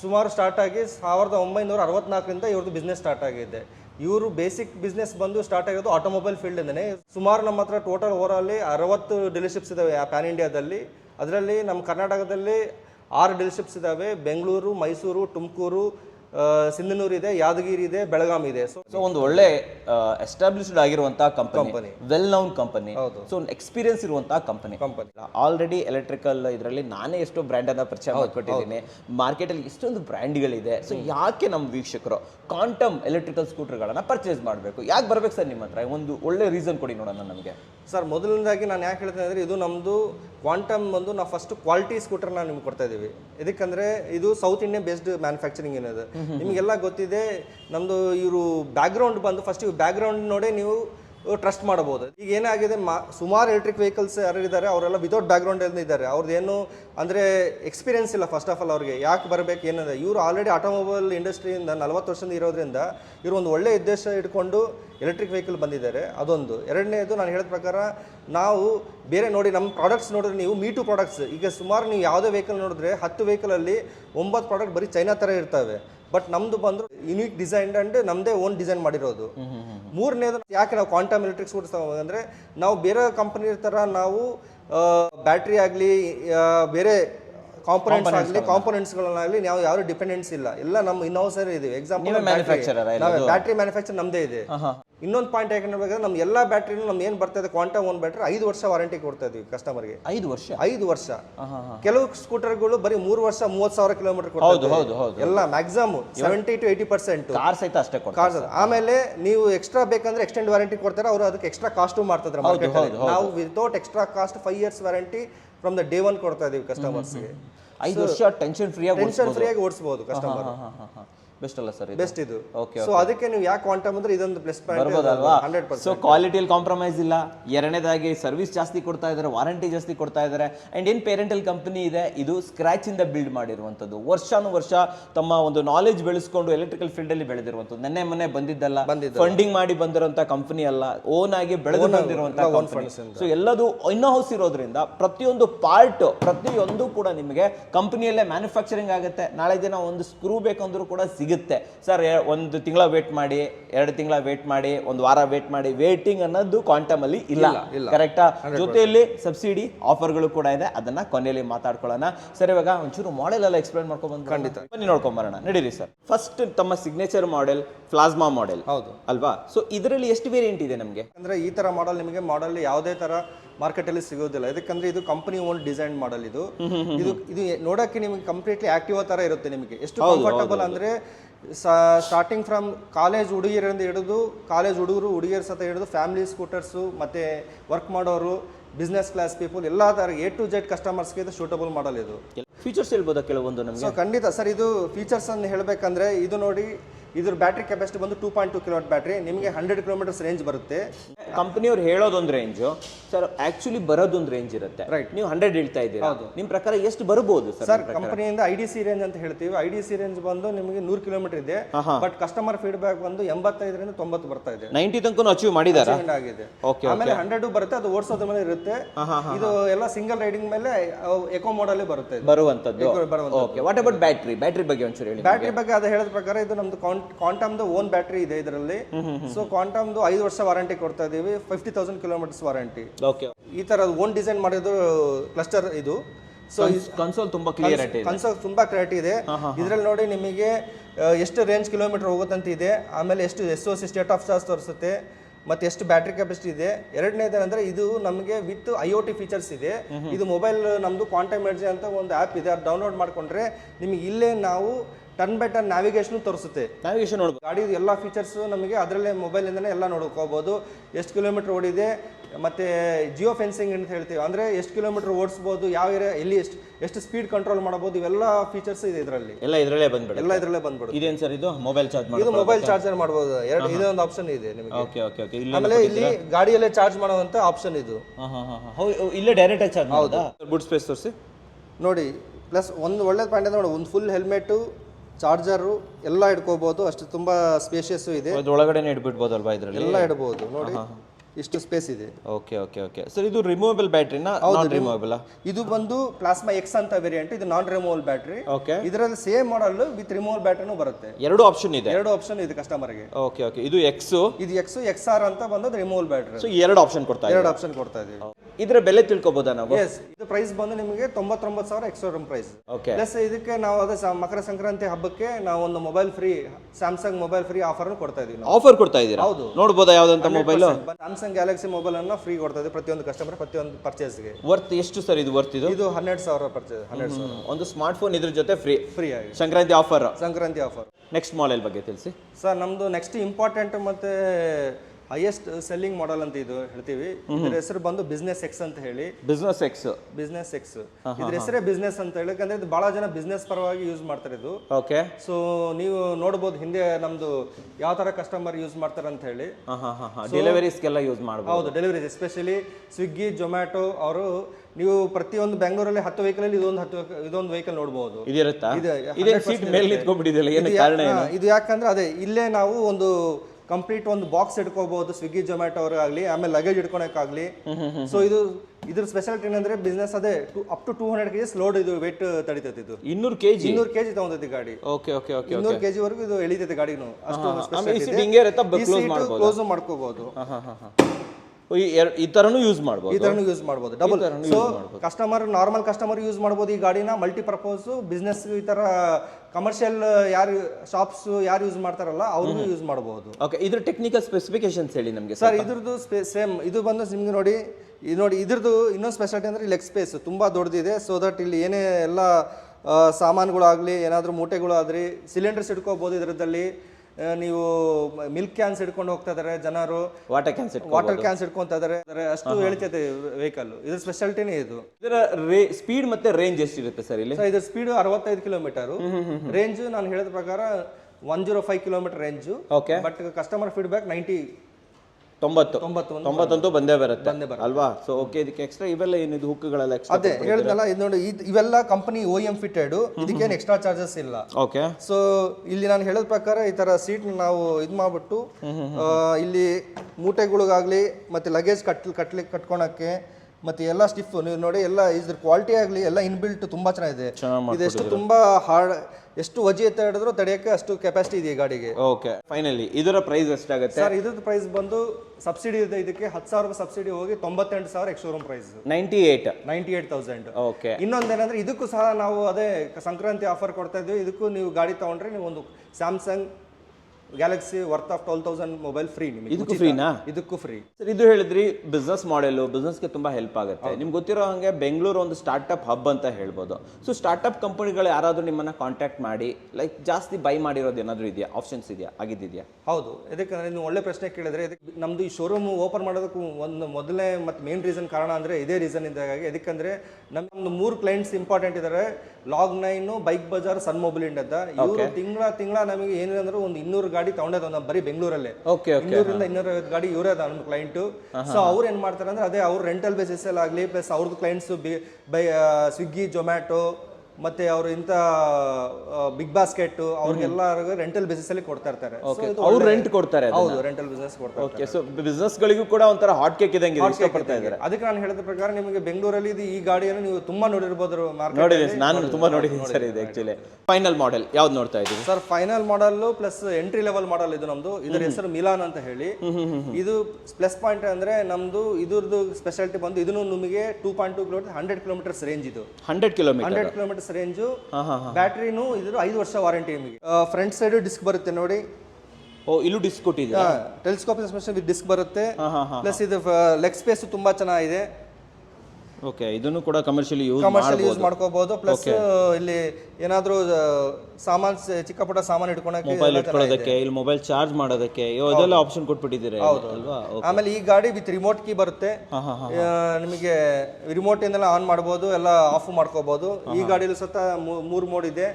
ಸುಮಾರು ಸ್ಟಾರ್ಟ್ ಆಗಿ ಸಾವಿರದ ಒಂಬೈನೂರ ಅರವತ್ನಾಲ್ಕರಿಂದ ಇವ್ರದ್ದು ಬಿಸ್ನೆಸ್ ಸ್ಟಾರ್ಟ್ ಆಗಿದೆ. ಇವರು ಬೇಸಿಕ್ ಬಿಸ್ನೆಸ್ ಬಂದು ಸ್ಟಾರ್ಟ್ ಆಗಿರೋದು ಆಟೋಮೊಬೈಲ್ ಫೀಲ್ಡಿಂದನೇ ಸುಮಾರು ನಮ್ಮ ಹತ್ರ ಟೋಟಲ್ ಓವರಲ್ಲಿ ಅರವತ್ತು ಡೀಲರ್ಶಿಪ್ಸ್ ಇದಾವೆ ಪ್ಯಾನ್ ಇಂಡಿಯಾದಲ್ಲಿ ಅದರಲ್ಲಿ ನಮ್ಮ ಕರ್ನಾಟಕದಲ್ಲಿ ಆರು ಡೀಲರ್ಶಿಪ್ಸ್ ಇದ್ದಾವೆ ಬೆಂಗಳೂರು, ಮೈಸೂರು, ತುಮಕೂರು ಸಿಂಧನೂರು ಇದೆ ಯಾದಗಿರಿ ಇದೆ ಬೆಳಗಾಂ ಇದೆ. ಸೊ ಸೊ ಒಂದು ಒಳ್ಳೆ ಎಸ್ಟಾಬ್ಲಿಷ್ಡ್ ಆಗಿರುವಂತಹ ಕಂಪನಿ ವೆಲ್ ನೌನ್ ಕಂಪನಿ ಹೌದು. ಸೊ ಒಂದು ಎಕ್ಸ್ಪೀರಿಯನ್ಸ್ ಇರುವಂತಹ ಕಂಪನಿ ಕಂಪನಿ ಆಲ್ರೆಡಿ ಎಲೆಕ್ಟ್ರಿಕಲ್ ಇದರಲ್ಲಿ ನಾನೇ ಎಷ್ಟೋ ಬ್ರ್ಯಾಂಡ್ ಅನ್ನ ಪರಿಚಯ ಮಾಡಿಕೊಟ್ಟಿದ್ದೀನಿ. ಮಾರ್ಕೆಟಲ್ಲಿ ಇಷ್ಟೊಂದು ಬ್ರ್ಯಾಂಡ್ಗಳಿದೆ ಸೊ ಯಾಕೆ ನಮ್ಮ ವೀಕ್ಷಕರು ಕ್ವಾಂಟಮ್ ಎಲೆಕ್ಟ್ರಿಕಲ್ ಸ್ಕೂಟರ್ಗಳನ್ನ ಪರ್ಚೇಸ್ ಮಾಡಬೇಕು? ಯಾಕೆ ಬರ್ಬೇಕು ಸರ್ ನಿಮ್ಮ ಹತ್ರ? ಒಂದು ಒಳ್ಳೆ ರೀಸನ್ ಕೊಡಿ ನೋಡೋಣ ನಮಗೆ. ಸರ್ ಮೊದಲನೇದಾಗಿ ನಾನು ಯಾಕೆ ಹೇಳ್ತೇನೆ ಅಂದರೆ ಇದು ನಮ್ಮದು ಕ್ವಾಂಟಮ್ ಬಂದು ನಾವು ಫಸ್ಟ್ ಕ್ವಾಲಿಟಿ ಸ್ಕೂಟರ್ನ ನಿಮ್ಗೆ ಕೊಡ್ತಾ ಇದ್ದೀವಿ. ಇದಕ್ಕಂದ್ರೆ ಇದು ಸೌತ್ ಇಂಡಿಯನ್ ಬೇಸ್ಡ್ ಮ್ಯಾನುಫ್ಯಾಕ್ಚರಿಂಗ್ ಏನಿದೆ? ನಿಮಗೆಲ್ಲ ಗೊತ್ತಿದೆ ನಮ್ಮದು ಇವರು ಬ್ಯಾಕ್ಗ್ರೌಂಡ್ ಬಂದು ಫಸ್ಟ್ ಇವ್ರು ಬ್ಯಾಕ್ಗ್ರೌಂಡ್ ನೋಡೇ ನೀವು ಟ್ರಸ್ಟ್ ಮಾಡಬಹುದು ಈಗ ಏನಾಗಿದೆ, ಮಾ, ಸುಮಾರು ಎಲೆಕ್ಟ್ರಿಕ್ ವೆಹಿಕಲ್ಸ್ ಯಾರಿದ್ದಾರೆ, ಅವರೆಲ್ಲ ವಿತೌಟ್ ಬ್ಯಾಕ್ಗ್ರೌಂಡ್ ಇದ್ದಾರೆ. ಅವ್ರದ್ದು ಏನು, ಅಂದರೆ ಎಕ್ಸ್ಪೀರಿಯನ್ಸ್ ಇಲ್ಲ ಫಸ್ಟ್ ಆಫ್ ಆಲ್ ಅವ್ರಿಗೆ. ಯಾಕೆ ಬರಬೇಕು, ಏನಂದ್ರೆ, ಇವರು ಆಲ್ರೆಡಿ ಆಟೋಮೊಬೈಲ್ ಇಂಡಸ್ಟ್ರಿಯಿಂದ ನಲವತ್ತು ವರ್ಷದಿಂದ ಇರೋದ್ರಿಂದ ಇವರು ಒಂದು ಒಳ್ಳೆ ಉದ್ದೇಶ ಇಟ್ಕೊಂಡು ಎಲೆಕ್ಟ್ರಿಕ್ ವೆಹಿಕಲ್ ಬಂದಿದ್ದಾರೆ. ಅದೊಂದು. ಎರಡನೇದು ನಾನು ಹೇಳಿದ ಪ್ರಕಾರ ನಾವು ಬೇರೆ ನೋಡಿ ನಮ್ಮ ಪ್ರಾಡಕ್ಟ್ಸ್ ನೋಡಿದ್ರೆ ನೀವು ಮೀಟು ಪ್ರಾಡಕ್ಟ್ಸ್ ಈಗ ಸುಮಾರು ನೀವು ಯಾವುದೇ ವೆಹಿಕಲ್ ನೋಡಿದ್ರೆ ಹತ್ತು ವೆಹಿಕಲಲ್ಲಿ ಒಂಬತ್ತು ಪ್ರಾಡಕ್ಟ್ ಬರೀ ಚೈನಾ ಥರ ಇರ್ತವೆ. ಬಟ್ ನಮ್ದು ಬಂದರು ಯುನಿಕ್ ಡಿಸೈನ್ ಅಂಡ್ ನಮ್ಮದೇ ಓನ್ ಡಿಸೈನ್ ಮಾಡಿರೋದು. ಮೂರನೇದು ಯಾಕೆ ನಾವು ಕ್ವಾಂಟಮ್ ಎಲೆಕ್ಟ್ರಿಕ್ಸ್ ಅಂದರೆ ನಾವು ಬೇರೆ ಕಂಪನಿ ಥರ ನಾವು ಬ್ಯಾಟ್ರಿ ಆಗಲಿ ಬೇರೆ ಕಾಂಪೊನೆಂಟ್ಸ್ ಆಗಲಿ ಕಾಂಪೊನೆಂಟ್ಸ್ಗಳನ್ನಾಗಲಿ ನಾವು ಯಾರು ಡಿಪೆಂಡೆನ್ಸ್ ಇಲ್ಲ. ಎಲ್ಲ ನಮ್ಮ ಇನ್ನೋಸ್ ಇದೀವಿ ಎಕ್ಸಾಂಪಲ್ ಮ್ಯಾನುಫ್ಯಾಕ್ಚರ್ manufacturer ನಾವು ಬ್ಯಾಟ್ರಿ ಮ್ಯಾನುಫ್ಯಾಕ್ಚರ್ ನಮ್ದೇ ಇದೆ. ಇನ್ನೊಂದು ಪಾಯಿಂಟ್ ಯಾಕೆ ಹೇಳ್ಬೇಕಾದ್ರೆ ನಮ್ಮ ಎಲ್ಲ ಬ್ಯಾಟ್ರಿ ನಮ್ಗೆ ಏನು ಬರ್ತದೆ ಕ್ವಾಂಟಮ್ ಒನ್ ಬ್ಯಾಟ್ರಿ ಐದು ವರ್ಷ ವಾರಂಟಿ ಕೊಡ್ತಾ ಇದೀವಿ ಕಸ್ಟಮರ್ಗೆ ಐದು ವರ್ಷ? ಐದು ವರ್ಷ. ಕೆಲವು ಸ್ಕೂಟರ್ಗಳು ಬರೀ ಮೂರು ವರ್ಷ ಮೂವತ್ತು ಸಾವಿರ ಕಿಲೋಮೀಟರ್ ಹೌದು ಎಲ್ಲ maximum seventy to eighty percent car ಸಹಿತ ಅಷ್ಟೇ ಕೊಡ್ತಾರೆ ಕಾರ್ಸ್ ಆಮೇಲೆ ನೀವು ಎಕ್ಸ್ಟ್ರಾ ಬೇಕಂದ್ರೆ ಎಕ್ಸ್ಟೆಂಡ್ ವಾರಂಟಿ ಕೊಡ್ತಾರೆ. ಅವರು ಅದಕ್ಕೆ ಎಕ್ಸ್ಟ್ರಾ ಕಾಸ್ಟು ಮಾಡ್ತಿದ್ರೆ market ನಾವು without extra cost five years warranty from the day one ಕೊಡ್ತಾ ಇದೀವಿ ಕಸ್ಟಮರ್ಸ್ಗೆ ಐದು ವರ್ಷ ಟೆನ್ಷನ್ ಫ್ರೀ ಆಗಿ ಟೆನ್ಷನ್ ಫ್ರೀ ಆಗಿ ಓಡಿಸಬಹುದು ಕಸ್ಟಮರ್ ಬೆಸ್ಟ್ ಅಲ್ಲ ಸರ್ ಬೆಸ್ಟ್ ಇದು. ಸೊ ಅದಕ್ಕೆ ನೀವು ಯಾಕೆ ಕ್ವಾಂಟಮ್ ಅಂದ್ರೆ ಇದೊಂದು ಪ್ಲಸ್ ಬರ್ಬೋದಲ್ವಾ? ಹಂಡ್ರೆಡ್ ಸೊ ಕ್ವಾಲಿಟಿಯಲ್ಲಿ ಕಾಂಪ್ರಮೈಸ್ ಇಲ್ಲ. ಎರಡನೇದಾಗಿ ಸರ್ವಿಸ್ ಜಾಸ್ತಿ ಕೊಡ್ತಾ ಇದ್ದಾರೆ ವಾರಂಟಿ ಜಾಸ್ತಿ ಕೊಡ್ತಾ ಇದ್ದಾರೆ. ಅಂಡ್ ಏನ್ ಪೇರೆಂಟಲ್ ಕಂಪನಿ ಇದೆ ಇದು ಸ್ಕ್ರಾಚ್ ಇಂದ ಬಿಲ್ಡ್ ಮಾಡಿರುವಂತದ್ದು ವರ್ಷಾನು ವರ್ಷ ತಮ್ಮ ಒಂದು ನಾಲೆಜ್ ಬೆಳೆಸ್ಕೊಂಡು ಎಲೆಕ್ಟ್ರಿಕಲ್ ಫೀಲ್ಡ್ ಅಲ್ಲಿ ಬೆಳೆದಿರುವಂತದ್ದು ನೆನ್ನೆ ಮೊನ್ನೆ ಬಂದಿದ್ದಲ್ಲ. ಫಂಡಿಂಗ್ ಮಾಡಿ ಬಂದಿರುವಂತ ಕಂಪನಿ ಅಲ್ಲ. ಓನ್ ಆಗಿ ಬೆಳೆದು ಬಂದಿರುವಂತ ಕಂಪನಿ ಸೊ ಎಲ್ಲದು ಇನ್ನ ಹೌಸ್ ಇರೋದ್ರಿಂದ ಪ್ರತಿಯೊಂದು ಪಾರ್ಟ್ ಪ್ರತಿಯೊಂದು ಕೂಡ ನಿಮಗೆ ಕಂಪನಿಯಲ್ಲೇ ಮ್ಯಾನುಫ್ಯಾಕ್ಚರಿಂಗ್ ಆಗುತ್ತೆ. ನಾಳೆ ದಿನ ಒಂದು ಸ್ಕ್ರೂ ಬೇಕಂದ್ರೂ ಕೂಡ ಸಿಗುತ್ತೆ. ಸರ್ ಒಂದು ತಿಂಗಳ ವೇಟ್ ಮಾಡಿ ಎರಡು ತಿಂಗಳ ವೇಟ್ ಮಾಡಿ ಒಂದು ವಾರ ವೇಟ್ ಮಾಡಿ ವೇಟಿಂಗ್ ಅನ್ನೋದು ಕ್ವಾಂಟಮ್ ಅಲ್ಲಿ ಇಲ್ಲ. ಕರೆಕ್ಟಾ ಜೊತೆಯಲ್ಲಿ ಸಬ್ಸಿಡಿ ಆಫರ್ಗಳು ಕೂಡ ಇದೆ. ಅದನ್ನ ಕೊನೆಯಲ್ಲಿ ಮಾತಾಡ್ಕೊಳ್ಳೋಣ. ಸರ್ ಇವಾಗ ಒಂಚೂರು ಮಾಡೆಲ್ ಎಲ್ಲ ಎಕ್ಸ್ಪ್ಲೈನ್ ಮಾಡ್ಕೊಂಡ್ ಬಂದು ಖಂಡಿತ. ಬನ್ನಿ ನೋಡ್ಕೊಂಡ್ ಬರೋಣ. ನಡೀರಿ ಸರ್. ಫಸ್ಟ್ ತಮ್ಮ ಸಿಗ್ನೇಚರ್ ಮಾಡೆಲ್ ಪ್ಲಾಸ್ಮಾ ಮಾಡೆಲ್ ಹೌದು. ಅಲ್ವಾ? ಸೊ ಇದರಲ್ಲಿ ಎಷ್ಟು ವೇರಿಯಂಟ್ ಇದೆ ನಮಗೆ? ಅಂದ್ರೆ ಈ ತರ ಮಾಡೆಲ್ ನಿಮಗೆ ಮಾಡೆಲ್ ಯಾವುದೇ ತರ ಮಾರ್ಕೆಟ್ ಅಲ್ಲಿ ಸಿಗೋದಿಲ್ಲ. ಯಾಕಂದ್ರೆ ಇದು ಕಂಪನಿ ಓನ್ ಡಿಸೈನ್ ಮಾಡಲ್ ಇದು. ಇದು ಇದು ನೋಡಕ್ಕೆ ನಿಮಗೆ ಕಂಪ್ಲೀಟ್ಲಿ ಆಕ್ಟಿವ್ ತರ ಇರುತ್ತೆ ನಿಮಗೆ. ಎಷ್ಟು ಕಂಫರ್ಟಬಲ್ ಅಂದ್ರೆ ಸ್ಟಾರ್ಟಿಂಗ್ ಫ್ರಮ್ ಕಾಲೇಜ್ ಹುಡುಗಿಯರಿಂದ ಹಿಡಿದು ಕಾಲೇಜ್ ಹುಡುಗರು ಹುಡುಗಿಯರ ಸತ ಹಿಡಿದು ಫ್ಯಾಮಿಲಿ ಸ್ಕೂಟರ್ಸು ಮತ್ತೆ ವರ್ಕ್ ಮಾಡೋರು ಬಿಸ್ನೆಸ್ ಕ್ಲಾಸ್ ಪೀಪಲ್ ಎಲ್ಲ ತರ ಎ ಟು ಜೆಡ್ ಕಸ್ಟಮರ್ಸ್ಗೆ ಇದು ಸೂಟಬಲ್ ಮಾಡಲ್ ಇದು. ಫೀಚರ್ಸ್ ಹೇಳ್ಬೋದಾ ಕೆಲವೊಂದು ನಮಗೆ? ಸೊ ಖಂಡಿತ ಸರ್ ಇದು ಫೀಚರ್ಸ್ ಅನ್ನು ಹೇಳಬೇಕಂದ್ರೆ ಇದು ನೋಡಿ ಇದ್ರ ಬ್ಯಾಟ್ರಿ ಕೆಪಾಸಿಟಿ ಬಂದು two point two kilowatt battery ನಿಮಗೆ ಹಂಡ್ರೆಡ್ ಕಿಲೋಮೀಟರ್ಸ್ ರೇಂಜ್ ಬರುತ್ತೆ. ಕಂಪನಿಯವ್ರು ಹೇಳೋದೊಂದು ರೇಂಜು ಸರ್ ಆಕ್ಚುಲಿ ಬರೋದೊಂದು ರೇಂಜ್ ಇರುತ್ತೆ. ರೈಟ್ ನೀವು ಹಂಡ್ರೆಡ್ ಹೇಳ್ತಾ ಇದ್ದೀರಾ. ನಿಮ್ಮ ಪ್ರಕಾರ ಎಷ್ಟು ಬರಬಹುದು ಸರ್ ಸರ್ ಕಂಪನಿಯಿಂದ ಐ ಡಿ ಸಿ ರೇಂಜ್ ಅಂತ ಹೇಳ್ತೀವಿ. ಐ ಡಿ ಸಿ ರೇಂಜ್ ಬಂದು ನಿಮಗೆ ನೂರು ಕಿಲೋಮೀಟರ್ ಇದೆ. ಬಟ್ ಕಸ್ಟಮರ್ ಫೀಡ್ಬ್ಯಾಕ್ ಬಂದು ಎಂಬತ್ತೈದರಿಂದ ತೊಂಬತ್ತು ಬರ್ತಾ ಇದೆ. ನೈಂಟಿ ತನಕ ಅಚೀವ್ ಮಾಡಿದ್ದಾರೆ ಆಗಿದೆ. ಆಮೇಲೆ ಹಂಡ್ರೆಡ್ ಬರುತ್ತೆ ಅದು ಓಡಿಸೋದ್ರ ಮೇಲೆ ಇರುತ್ತೆ. ಇದು ಎಲ್ಲ ಸಿಂಗಲ್ ರೈಡಿಂಗ್ ಮೇಲೆ ಎಕೋ ಮಾಡೆಲ್ ಬರುತ್ತೆ. ಬರುವಂತದ್ದು. Okay what about battery battery ಬಗ್ಗೆ ಒಂಚೂರು ಹೇಳಿ ಬ್ಯಾಟ್ರಿ ಬಗ್ಗೆ ಅದು ಹೇಳಿದ ಪ್ರಕಾರ ಇದು ನಮ್ದು ಕ್ವಾಂಟಮ್ದು ಓನ್ ಬ್ಯಾಟ್ರಿ ಇದೆ ಇದರಲ್ಲಿ. ಸೊ ಕ್ವಾಂಟಮ್ದು ಐದು ವರ್ಷ ವಾರಂಟಿ ಕೊಡ್ತಾ ಇದೀವಿ. Fifty thousand kilometres warranty okay ಈ ತರ ಓನ್ ಡಿಸೈನ್ ಮಾಡಿದ್ದು ಕ್ಲಸ್ಟರ್ ಇದು. ಸೊ ಕನ್ಸೋಲ್ ತುಂಬಾ ಕ್ಲಿಯರಿಟಿ ಕನ್ಸೋಲ್ ತುಂಬಾ ಕ್ಲಾರಿಟಿ ಇದೆ. ಇದ್ರಲ್ಲಿ ನೋಡಿ ನಿಮಗೆ ಎಷ್ಟು ರೇಂಜ್ ಕಿಲೋಮೀಟರ್ ಹೋಗುತ್ತಂತ ಇದೆ. ಆಮೇಲೆ ಎಷ್ಟು S O C state of charge ತೋರಿಸುತ್ತೆ. ಮತ್ತೆ ಎಷ್ಟು ಬ್ಯಾಟ್ರಿ ಕೆಪಾಸಿಟಿ ಇದೆ. ಎರಡನೇದು ಅಂದ್ರೆ ಇದು ನಮಗೆ with I O T features ಇದೆ. ಇದು ಮೊಬೈಲ್ ನಮ್ದು ಕ್ವಾಂಟಮ್ ಎರ್ಜಿ ಅಂತ ಒಂದು ಆ್ಯಪ್ ಇದೆ. ಅದು ಡೌನ್ಲೋಡ್ ಮಾಡ್ಕೊಂಡ್ರೆ ನಿಮಗೆ ಇಲ್ಲೇ ನಾವು ಟರ್ನ್ ಬೈ ಟರ್ನ್ ನ್ಯಾವಿಗೇಷನ್ ತೋರಿಸುತ್ತೆ. ನ್ಯಾವಿಗೇಷನ್ ನೋಡಬಹುದು ಗಾಡಿ ಎಲ್ಲ ಫೀಚರ್ಸ್ ನಮಗೆ ಅದರಲ್ಲೇ ಮೊಬೈಲಿಂದನೇ ಎಲ್ಲ ನೋಡ್ಕೋಬಹುದು ಎಷ್ಟು ಕಿಲೋಮೀಟರ್ ಓಡಿದೆ ಮತ್ತೆ ಜಿಯೋ ಫೆನ್ಸಿಂಗ್ ಅಂತ ಹೇಳ್ತೀವಿ. ಅಂದ್ರೆ ಎಷ್ಟು ಕಿಲೋಮೀಟರ್ ಓಡಿಸಬಹುದು ಯಾವ ಏರಿಯಾ ಎಲ್ಲಿ ಎಷ್ಟು ಎಷ್ಟು ಸ್ಪೀಡ್ ಕಂಟ್ರೋಲ್ ಮಾಡಬಹುದು ಇವೆಲ್ಲ ಫೀಚರ್ಸ್ ಇದೆ ಇದರಲ್ಲಿ. ಎಲ್ಲ ಇದರಲ್ಲೇ ಬಂದ್ಬಿಡ ಎಲ್ಲ ಇದರಲ್ಲೇ ಬಂದ್ಬಿಡುತ್ತೆ. ಇದೇನ್ ಸರ್ ಇದು? ಮೊಬೈಲ್ ಚಾರ್ಜ್ ಇದು ಮೊಬೈಲ್ ಚಾರ್ಜರ್ ಮಾಡಬಹುದು ಎರಡು ಇದೊಂದು ಆಪ್ಷನ್ ಇದೆ ನಿಮಗೆ. ಓಕೆ ಓಕೆ ಓಕೆ ಇಲ್ಲ ಆಮೇಲೆ ಇಲ್ಲಿ ಗಾಡಿಯಲ್ಲೇ ಚಾರ್ಜ್ ಮಾಡುವಂತ ಆಪ್ಷನ್ ಇದು. ಹಾ ಹಾ ಹಾ ಇಲ್ಲೇ ಡೈರೆಕ್ಟ್ ಆಗಿ ಚಾರ್ಜ್ ಹೌದಾ. ಬುಡ್ ಸ್ಪೇಸ್ ತೋರಿಸಿ. ನೋಡಿ ಪ್ಲಸ್ ಒಂದು ಒಳ್ಳೆ ಪಾಯಿಂಟ್ ಅಂದ್ರೆ ನೋಡಿ ಒಂದು ಫುಲ್ ಹೆಲ್ಮೆಟು ಚಾರ್ಜರು ಎಲ್ಲ ಇಟ್ಕೋಬಹುದು ಅಷ್ಟು ತುಂಬಾ ಸ್ಪೇಷಿಯಸ್ ಇದೆ. ಒಳಗಡೆ ಇಟ್ಬಿಡ್ಬೋದಲ್ವಾ ಇದರಲ್ಲಿ? ಎಲ್ಲ ಇಡಬಹುದು ನೋಡಿ. ಇಷ್ಟು ಸ್ಪೇಸ್ ಇದೆ. ಓಕೆ ಓಕೆ ಓಕೆ ಸರ್ ಇದು ರಿಮೂವಬಲ್ ಬ್ಯಾಟ್ರಿ ನಾನ್ ರಿಮೂವಬಲ್ ಇದು ಬಂದು ಪ್ಲಾಸ್ಮಾ ಎಕ್ಸ್ ಅಂತ ವೇರಿಯಂಟ್ ಇದು ನಾನ್ ರಿಮೂವಲ್ ಬ್ಯಾಟ್ರಿ ಓಕೆ ಇದರಲ್ಲಿ ಸೇಮ್ ಮಾಡಲ್ ವಿತ್ ರಿಮೂವಲ್ ಬ್ಯಾಟ್ರಿನೂ ಬರುತ್ತೆ. ಎರಡು ಆಪ್ಷನ್ ಇದೆ. ಎರಡು ಆಪ್ಷನ್ ಇದೆ ಕಸ್ಟಮರ್ಗೆ. ಓಕೆ ಓಕೆ ಇದು ಎಕ್ಸ್ ಇದು ಎಕ್ಸ್ ಎಕ್ಸ್ ಆರ್ ಅಂತ ಬಂದು ರಿಮೂವಲ್ ಬ್ಯಾಟ್ರಿ ಸೊ ಎರಡು ಆಪ್ಷನ್ ಕೊಡ್ತಾ ಎರಡು ಆಪ್ಷನ್ ಕೊಡ್ತಾ ಇದೀವಿ ಇದರ ಬೆಲೆ ತಿಳ್ಕೊಬೋದಾ ನಾವು? ಎಸ್ ಇದು ಪ್ರೈಸ್ ಬಂದು ನಿಮಗೆ ತೊಂಬತ್ತೊಂಬತ್ತು ಸಾವಿರ ಎಕ್ಸ್ಟ್ರಾ ಪ್ರೈಸ್ ಓಕೆ ಪ್ಲಸ್ ಇದಕ್ಕೆ ನಾವು ಅದೇ ಮಕರ ಸಂಕ್ರಾಂತಿ ಹಬ್ಬಕ್ಕೆ ನಾವು ಒಂದು mobile free Samsung mobile free offer ಕೊಡ್ತಾ ಇದೀವಿ ಆಫರ್ ಕೊಡ್ತಾ ಇದೀರಾ ಹೌದು. ನೋಡ್ಬೋದಾ ಯಾವ್ದಂತ ಮೊಬೈಲ್ ಸ್ಯಾಮ್ಸಂಗ್ ಗ್ಯಾಲಕ್ಸಿ ಮೊಬೈಲ್ ಅನ್ನು ಫ್ರೀ ಕೊಡ್ತಾ ಇದೆ ಪ್ರತಿಯೊಂದು ಕಸ್ಟಮರ್ ಪ್ರತಿಯೊಂದು ಪರ್ಚೇಸ್ಗೆ ವರ್ತ್ ಎಷ್ಟು ಸರ್ ಇದು ವರ್ತ್ ಇದು? ಇದು ಹನ್ನೆರಡು ಸಾವಿರ ಪರ್ಚೇಸ್ ಹನ್ನೆರಡು ಸಾವಿರ. ಒಂದು ಸ್ಮಾರ್ಟ್ ಫೋನ್ ಇದ್ರ ಜೊತೆ ಫ್ರೀ ಫ್ರೀ ಆಗಿ Sankranti offer Sankranti offer next model ಬಗ್ಗೆ ತಿಳಿಸಿ. ಸರ್ ನಮ್ದು ನೆಕ್ಸ್ಟ್ ಇಂಪಾರ್ಟೆಂಟ್ ಮತ್ತೆ ಹೈಯೆಸ್ಟ್ ಸೆಲ್ಲಿಂಗ್ ಮಾಡೆಲ್ ಅಂತ ಇದು ಹೇಳ್ತೀವಿ. ಇದ್ರ ಹೆಸರು ಬಂದು ಬಿಸ್ನೆಸ್ ಎಕ್ಸ್ ಅಂತ ಹೇಳಿ. ಬಿಸ್ನೆಸ್ ಎಕ್ಸ್ ಬಿಸ್ನೆಸ್ ಎಕ್ಸ್ ಇದ್ರ ಹೆಸರೇ ಬಿಸ್ನೆಸ್ ಅಂತ ಹೇಳಿ. ಯಾಕಂದ್ರೆ ಇದು ಬಹಳ ಜನ ಬಿಸ್ನೆಸ್ ಪರವಾಗಿ ಯೂಸ್ ಮಾಡ್ತಾರೆ ಇದು. ಓಕೆ ಸೊ ನೀವು ನೋಡಬಹುದು ಹಿಂದೆ ನಮ್ದು ಯಾವ ತರ ಕಸ್ಟಮರ್ ಯೂಸ್ ಮಾಡ್ತಾರೆ ಅಂತ ಹೇಳಿ. ಡೆಲಿವರೀಸ್ಗೆಲ್ಲ ಯೂಸ್ ಮಾಡಬಹುದು ಹೌದು ಡೆಲಿವರೀಸ್ ಎಸ್ಪೆಷಲಿ ಸ್ವಿಗ್ಗಿ ಜೊಮ್ಯಾಟೊ ಅವರು ನೀವು ಪ್ರತಿಯೊಂದು ಬೆಂಗಳೂರಲ್ಲಿ ಹತ್ತು ವೆಹಿಕಲ್ ಅಲ್ಲಿ ಇದೊಂದು ಹತ್ತು ಇದೊಂದು ವೆಹಿಕಲ್ ನೋಡಬಹುದು ಇದಿರುತ್ತಾ? ಇದೆ, ಇದೇ 100% ಸೀಟ್ ಮೇಲೆ ನಿಂತ್ಕೊಂಡ್ಬಿಟ್ಟಿದೆಯಲ್ಲ ಏನು ಕಾರಣ ಹಾ, ಇದು ಯಾಕಂದ್ರೆ ಅದೇ ಇಲ್ಲೇ ನಾವು ಒಂದು ಕಂಪ್ಲೀಟ್ ಒಂದು ಬಾಕ್ಸ್ ಇಟ್ಕೋಬಹುದು ಸ್ವಿಗ್ಗಿ ಜೊಮ್ಯಾಟೊ ಅವ್ರಿಗಾಗ್ಲಿ ಆಮೇಲೆ ಲಗೇಜ್ ಇಟ್ಕೊಳಕ್ಕಾಗ್ಲಿ. ಸೊ ಇದು ಇದ್ರ ಸ್ಪೆಷಾಲಿಟಿ ಏನಂದ್ರೆ ಬಿಸ್ನೆಸ್ ಅದೇ to up to two hundred KGs load ಇದು ವೇಟ್ ತಡಿತೈತಿ ಇದು. ಇನ್ನೂರು ಕೆಜಿ ಇನ್ನೂರು ಕೆಜಿ ತಗೊಂತೈತಿ ಗಾಡಿ. ಓಕೆ ಓಕೆ ಓಕೆ ಇನ್ನೂರು ಕೆಜಿ ವರೆಗೂ ಇದು ಎಳಿತೈತಿ ಗಾಡಿನು. ಅಷ್ಟು ಕ್ಲೋಸ್ ಮಾಡ್ಕೋಬಹುದು. ಹಾ ಹಾ ಹಾ ಹಾ. ಈ ಈ ತರನು ಯೂಸ್ ಈ ಮಾಡ್ಬೋದು. ತರನು ಯೂಸ್ ಮಾಡಬಹುದು double so customer normal customer use ಮಾಡಬಹುದು ಈ ಗಾಡಿನ. ಮಲ್ಟಿಪರ್ಪಸ್ ಬಿಸ್ನೆಸ್ ಈ ತರ ಕಮರ್ಷಿಯಲ್ ಯಾರು ಶಾಪ್ಸ್ ಯಾರು ಯೂಸ್ ಮಾಡ್ತಾರಲ್ಲ ಅವ್ರಿಗೂ ಯೂಸ್ ಮಾಡಬಹುದು ಓಕೆ ಇದ್ರ ಟೆಕ್ನಿಕಲ್ ಸ್ಪೆಸಿಫಿಕೇಶನ್ಸ್ ಹೇಳಿ ನಮಗೆ ಸರ್ ಇದ್ರದ್ದು ಸೇಮ್ ಇದು ಬಂದು ನಿಮ್ಗೆ ನೋಡಿ ಇದು ನೋಡಿ ಇದ್ರದ್ದು ಇನ್ನೊಂದು ಸ್ಪೆಷಾಲಿಟಿ ಅಂದ್ರೆ ಲೆಗ್ ಸ್ಪೇಸ್ ತುಂಬಾ ದೊಡ್ಡದಿದೆ. ಸೊ ದಟ್ ಇಲ್ಲಿ ಏನೇ ಎಲ್ಲ ಸಾಮಾನುಗಳಾಗ್ಲಿ ಏನಾದರೂ ಮೂಟೆಗಳು ಆದ್ರಿ ಸಿಲಿಂಡರ್ಸ್ ಇಟ್ಕೋಬಹುದು ಇದರದಲ್ಲಿ ನೀವು ಮಿಲ್ಕ್ ಕ್ಯಾನ್ಸ್ ಹಿಡ್ಕೊಂಡು ಹೋಗ್ತಾ ಇದಾರೆ ಜನರು. ವಾಟರ್ ಕ್ಯಾನ್ಸ್ ವಾಟರ್ ಕ್ಯಾನ್ಸ್ ಹಿಡ್ಕೊಂತ ಇದಾರೆ. ಅಂದ್ರೆ ಅಷ್ಟು ಹೇಳ್ತೈತೆ ವೆಹಿಕಲ್ ಇದ್ರ ಸ್ಪೆಷಾಲಿಟಿನೇ ಇದು. ಇದರ ಸ್ಪೀಡ್ ಮತ್ತೆ ರೇಂಜ್ ಎಷ್ಟಿರುತ್ತೆ ಸರ್ ಇಲ್ಲಿ? ಸೊ ಇದ್ರ ಸ್ಪೀಡ್ ಅರವತ್ತೈದು ಕಿಲೋಮೀಟರ್. ರೇಂಜ್ ನಾನು ಹೇಳಿದ ಪ್ರಕಾರ one zero five kilometre range okay but customer feedback ninety ತೊಂಬತ್ತು. ತೊಂಬತ್ತು ತೊಂಬತ್ತಂತೂ ಬಂದೇ ಬರುತ್ತೆ. ಅಲ್ವಾ? ಸೊ ಓಕೆ ಇದಕ್ಕೆ ಎಕ್ಸ್ಟ್ರಾ ಇವೆಲ್ಲ ಏನಿದು ಹುಕ್ಕುಗಳೆಲ್ಲ ಎಕ್ಸ್ಟ್ರಾ ಅದೇ ಹೇಳಿದ್ನಲ್ಲ ಇದು ನೋಡಿ ಇದ್- ಇವೆಲ್ಲ ಕಂಪನಿ ಓ ಎಂ ಫಿಟೆಡ್ ಇದಕ್ಕೇನು ಎಕ್ಸ್ಟ್ರಾ ಚಾರ್ಜಸ್ ಇಲ್ಲ. ಓಕೆ ಸೊ ಇಲ್ಲಿ ನಾನು ಹೇಳಿದ ಪ್ರಕಾರ ಈ ತರ ಸೀಟ್ ನಾವು ಇದು ಮಾಡ್ಬಿಟ್ಟು ಇಲ್ಲಿ ಮೂಟೆಗಳಿಗಾಗ್ಲಿ ಮತ್ತೆ ಲಗೇಜ್ ಕಟ್ ಕಟ್ಲಿಕ್ಕೆ ಕಟ್ಕೊಳಕ್ಕೆ ಮತ್ತೆ ಎಲ್ಲ ಸ್ಟಿಫ್ ನೀವು ನೋಡಿ ಎಲ್ಲ ಇದ್ರ ಕ್ವಾಲಿಟಿ ಆಗಲಿ ಎಲ್ಲ ಇನ್ಬಿಲ್ಟ್ ತುಂಬಾ ಚೆನ್ನಾಗಿದೆ. ಚೆನ್ನಾಗಿ ಇದೆಷ್ಟು ತುಂಬಾ ಹಾರ್ಡ್ ಎಷ್ಟು ವಜಿ ಎತ್ತ ಹಿಡಿದ್ರು ತಡೆಯಕ್ಕೆ ಅಷ್ಟು ಕೆಪಾಸಿಟಿ ಇದೆ ಈ ಗಾಡಿಗೆ. ಓಕೆ ಫೈನಲಿ ಇದರ ಪ್ರೈಸ್ ಎಷ್ಟಾಗುತ್ತೆ? ಸರ್ ಇದ್ರ ಪ್ರೈಸ್ ಬಂದು ಸಬ್ಸಿಡಿ ಇದೆ ಇದಕ್ಕೆ ಹತ್ತು ಸಾವಿರ ರೂಪಾಯಿ ಸಬ್ಸಿಡಿ ಹೋಗಿ ತೊಂಬತ್ತೆಂಟು ಸಾವಿರ ex showroom price ninety eight ninety eight thousand okay ಇನ್ನೊಂದೇನಂದ್ರೆ ಇದಕ್ಕೂ ಸಹ ನಾವು ಅದೇ ಸಂಕ್ರಾಂತಿ ಆಫರ್ ಕೊಡ್ತಾ ಇದ್ವಿ ಇದಕ್ಕೂ ನೀವು ಗಾಡಿ ತಗೊಂಡ್ರೆ ನೀವು ಒಂದು Samsung Galaxy worth of twelve thousand mobile free ನಿಮಗೆ. ಇದಕ್ಕೂ ಫ್ರೀನಾ? ಇದಕ್ಕೂ ಫ್ರೀ. ಸರ್ ಇದು ಹೇಳಿದ್ರಿ ಬಿಸ್ನೆಸ್ ಮಾಡೆಲು ಬಿಸ್ನೆಸ್ಗೆ ತುಂಬಾ ಹೆಲ್ಪ್ ಆಗುತ್ತೆ. ನಿಮ್ಗೆ ಗೊತ್ತಿರೋ ಹಾಗೆ ಬೆಂಗಳೂರು ಒಂದು ಸ್ಟಾರ್ಟ್ಅಪ್ ಹಬ್ ಅಂತ ಹೇಳ್ಬೋದು. ಸೊ ಸ್ಟಾರ್ಟಪ್ ಕಂಪನಿಗಳು ಯಾರಾದರೂ ನಿಮ್ಮನ್ನ ಕಾಂಟ್ಯಾಕ್ಟ್ ಮಾಡಿ ಲೈಕ್ ಜಾಸ್ತಿ ಬೈ ಮಾಡಿರೋದು ಏನಾದರೂ ಇದೆಯಾ? ಆಪ್ಷನ್ಸ್ ಇದೆಯಾ? ಆಗಿದ್ದಿದೆಯಾ? ಹೌದು. ಇದಕ್ಕೆ ನೀವು ಒಳ್ಳೆ ಪ್ರಶ್ನೆ ಕೇಳಿದ್ರೆ ಇದಕ್ಕೆ ನಮ್ದು ಈ ಶೋರೂಮ್ ಓಪನ್ ಮಾಡೋದಕ್ಕೂ ಒಂದು ಮೊದಲೇ ಮತ್ತು ಮೇನ್ ರೀಸನ್ ಕಾರಣ ಅಂದ್ರೆ ಇದೇ ರೀಸನ್ ಇದ್ದಾಗಿ ಇದಕ್ಕಂದ್ರೆ ನಮ್ಮದು ಮೂರು ಕ್ಲೈಂಟ್ಸ್ ಇಂಪಾರ್ಟೆಂಟ್ ಇದ್ದಾರೆ log nine bike bazaar sun mobile ಅಂತ ಇವರು ತಿಂಗಳ ತಿಂಗಳ ನಮಗೆ ಏನಿಲ್ಲ ಒಂದು ಇನ್ನೂರು ಗಾಡಿ ತಗೊಂಡದ ನಾವು ಬರೀ ಬೆಂಗಳೂರಲ್ಲಿ. ಓಕೆ ಓಕೆ ಇನ್ನೂರಿಂದ ಇನ್ನೂರೈವತ್ತು ಗಾಡಿ ಇವರೇ ಅದ ನಮ್ಮ ಕ್ಲೈಂಟು ಸೊ ಅವ್ರು ಏನ್ ಮಾಡ್ತಾರೆ ಅಂದ್ರೆ ಅದೇ ಅವ್ರ ರೆಂಟಲ್ ಬೇಸಿಸ್ ಅಲ್ಲಿ ಆಗಲಿ ಪ್ಲಸ್ ಅವ್ರದ್ದು ಕ್ಲೈಂಟ್ಸ್ ಬೈ ಸ್ವಿಗ್ಗಿ ಜೊಮ್ಯಾಟೊ ಮತ್ತೆ ಅವರು ಇಂಥ ಬಿಗ್ ಬಾಸ್ಕೆಟ್ ಅವ್ರಿಗೆಲ್ಲ ರೆಂಟಲ್ ಬಿಸ್ನೆಸ್ ಅಲ್ಲಿ ಕೊಡ್ತಾ ಇರ್ತಾರೆ. ಇದು ಅವ್ರು ರೆಂಟ್ ಕೊಡ್ತಾರೆ ಹೌದು ರೆಂಟಲ್ ಬಿಸ್ನೆಸ್ ಕೊಡ್ತಾರೆ ಓಕೆ ಸೊ ಬಿಸ್ನೆಸ್ಗಳಿಗೂ ಕೂಡ ಒಂಥರ ಹಾಟ್ ಕೇಕ್ ಇದಂಗೆ ಇಷ್ಟಪಡ್ತಾ ಇದ್ದಾರೆ. ಅದಕ್ಕೆ ನಾನು ಹೇಳಿದ ಪ್ರಕಾರ ನಿಮಗೆ ಬೆಂಗಳೂರಲ್ಲಿ ಇದು ಈ ಗಾಡಿಯನ್ನು ನೀವು ತುಂಬಾ ನೋಡಿರ್ಬೋದು ಮಾರ್ಕೆಟ್ ನೋಡಿದ್ದೀನಿ ನಾನು ತುಂಬಾ ನೋಡಿದ್ದೀನಿ ಸರ್ ಇದು ಆಕ್ಚುಲಿ ಫೈನಲ್ ಮಾಡೆಲ್ ಯಾವ್ದು ನೋಡ್ತಾ ಇದ್ದೀವಿ sir final model plus entry level model ಇದು ನಮ್ದು. ಇದರ ಹೆಸರು ಮಿಲಾನ್ ಅಂತ ಹೇಳಿ. ಇದು ಪ್ಲಸ್ ಪಾಯಿಂಟ್ ಅಂದ್ರೆ ನಮ್ದು ಇದ್ರದ್ದು ಸ್ಪೆಷಾಲಿಟಿ ಬಂದು ಇದನ್ನು ನಿಮಗೆ two point two kilometre hundred kilometres range ಇದು. Hundred kilometre hundred kilometres range ಬ್ಯಾಟ್ರಿನು ಇದ್ರ ಐದು ವರ್ಷ ವಾರಂಟಿ ನಿಮಗೆ. ಫ್ರಂಟ್ ಸೈಡ್ ಡಿಸ್ಕ್ ಬರುತ್ತೆ ನೋಡಿ. ಓ ಇಲ್ಲೂ ಡಿಸ್ಕ್ ಕೊಟ್ಟಿದೆ ಟೆಲಿಸ್ಕೋಪ್ ಸಸ್ಪೆನ್ಷನ್ ವಿತ್ ಡಿಸ್ಕ್ ಬರುತ್ತೆ. ಪ್ಲಸ್ ಇದು ಲೆಗ್ ಸ್ಪೇಸ್ ತುಂಬಾ ಚೆನ್ನಾಗಿದೆ. ಓಕೆ ಇದನ್ನು ಕೂಡ ಕಮರ್ಷಿಯಲಿ ಯೂಸ್ ಕಮರ್ಷಿಯಲ್ ಯೂಸ್ ಮಾಡ್ಕೋಬಹುದು ಪ್ಲಸ್ ಇಲ್ಲಿ ಏನಾದ್ರೂ ಸಾಮಾನ್ ಚಿಕ್ಕ ಪುಟ್ಟ ಸಾಮಾನು ಇಟ್ಕೊಳಕ್ಕೆ ಮೊಬೈಲ್ ಇಟ್ಕೊಳ್ಳೋದಕ್ಕೆ ಇಲ್ಲಿ ಮೊಬೈಲ್ ಚಾರ್ಜ್ ಮಾಡೋದಕ್ಕೆ ಅದೆಲ್ಲ ಆಪ್ಷನ್ ಕೊಟ್ಬಿಟ್ಟಿದ್ದೀರಿ ಅಲ್ವಾ? ಆಮೇಲೆ ಈ ಗಾಡಿ ವಿತ್ ರಿಮೋಟ್ ಕೀ ಬರುತ್ತೆ. ನಿಮಗೆ ರಿಮೋಟ್ ಇಂದೆಲ್ಲ ಆನ್ ಮಾಡ್ಬೋದು ಎಲ್ಲ ಆಫ್ ಮಾಡ್ಕೋಬಹುದು ಈ ಗಾಡಿಲಿ ಸತ ಮೂರು ಮೋಡ್ ಇದೆ.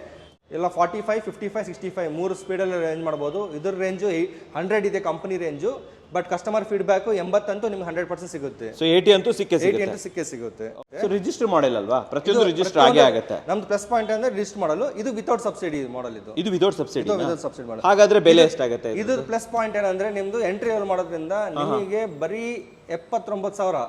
ಎಲ್ಲ forty five fifty five sixty five ಮೂರು ಸ್ಪೀಡಲ್ಲಿ ರೇಂಜ್ ಮಾಡ್ಬೋದು. ಇದ್ರ ರೇಂಜು ಹಂಡ್ರೆಡ್ ಇದೆ company range but customer feedback ಎಂಬತ್ತಂತೂ ನಿಮ್ಗೆ ಹಂಡ್ರೆಡ್ ಪರ್ಸೆಂಟ್ ಸಿಗುತ್ತೆ. ಸೊ ಏಟಿ ಅಂತೂ ಸಿಕ್ಕೇ ಎ ಟಿ ಅಂತೂ ಸಿಕ್ಕೇ ಸಿಗುತ್ತೆ. ಸೊ ರಿಜಿಸ್ಟರ್ ಮಾಡೆಲ್ ಅಲ್ವಾ? ಪ್ರತಿಯೊಂದು ರಿಜಿಸ್ಟರ್ ಆಗೇ ಆಗುತ್ತೆ. ನಮ್ದು ಪ್ಲಸ್ ಪಾಯಿಂಟ್ ಅಂದ್ರೆ ರಿಜಿಸ್ಟರ್ ಮಾಡಲು ಇದು ವಿತೌಟ್ ಸಬ್ಸಿಡಿ ಮಾಡಲ್ ಇದು. ಇದು without subsidy without subsidy model ಹಾಗಾದ್ರೆ ಬೆಲೆ ಎಷ್ಟಾಗುತ್ತೆ ಇದು? ಇದು ಪ್ಲಸ್ ಪಾಯಿಂಟ್ ಏನಂದ್ರೆ ನಿಮ್ದು ಎಂಟ್ರಿ ಲೆವೆಲ್ ಮಾಡೋದ್ರಿಂದ ನಿಮಗೆ ಬರೀ ಎಪ್ಪತ್ತೊಂಬತ್ತು ಸಾವಿರ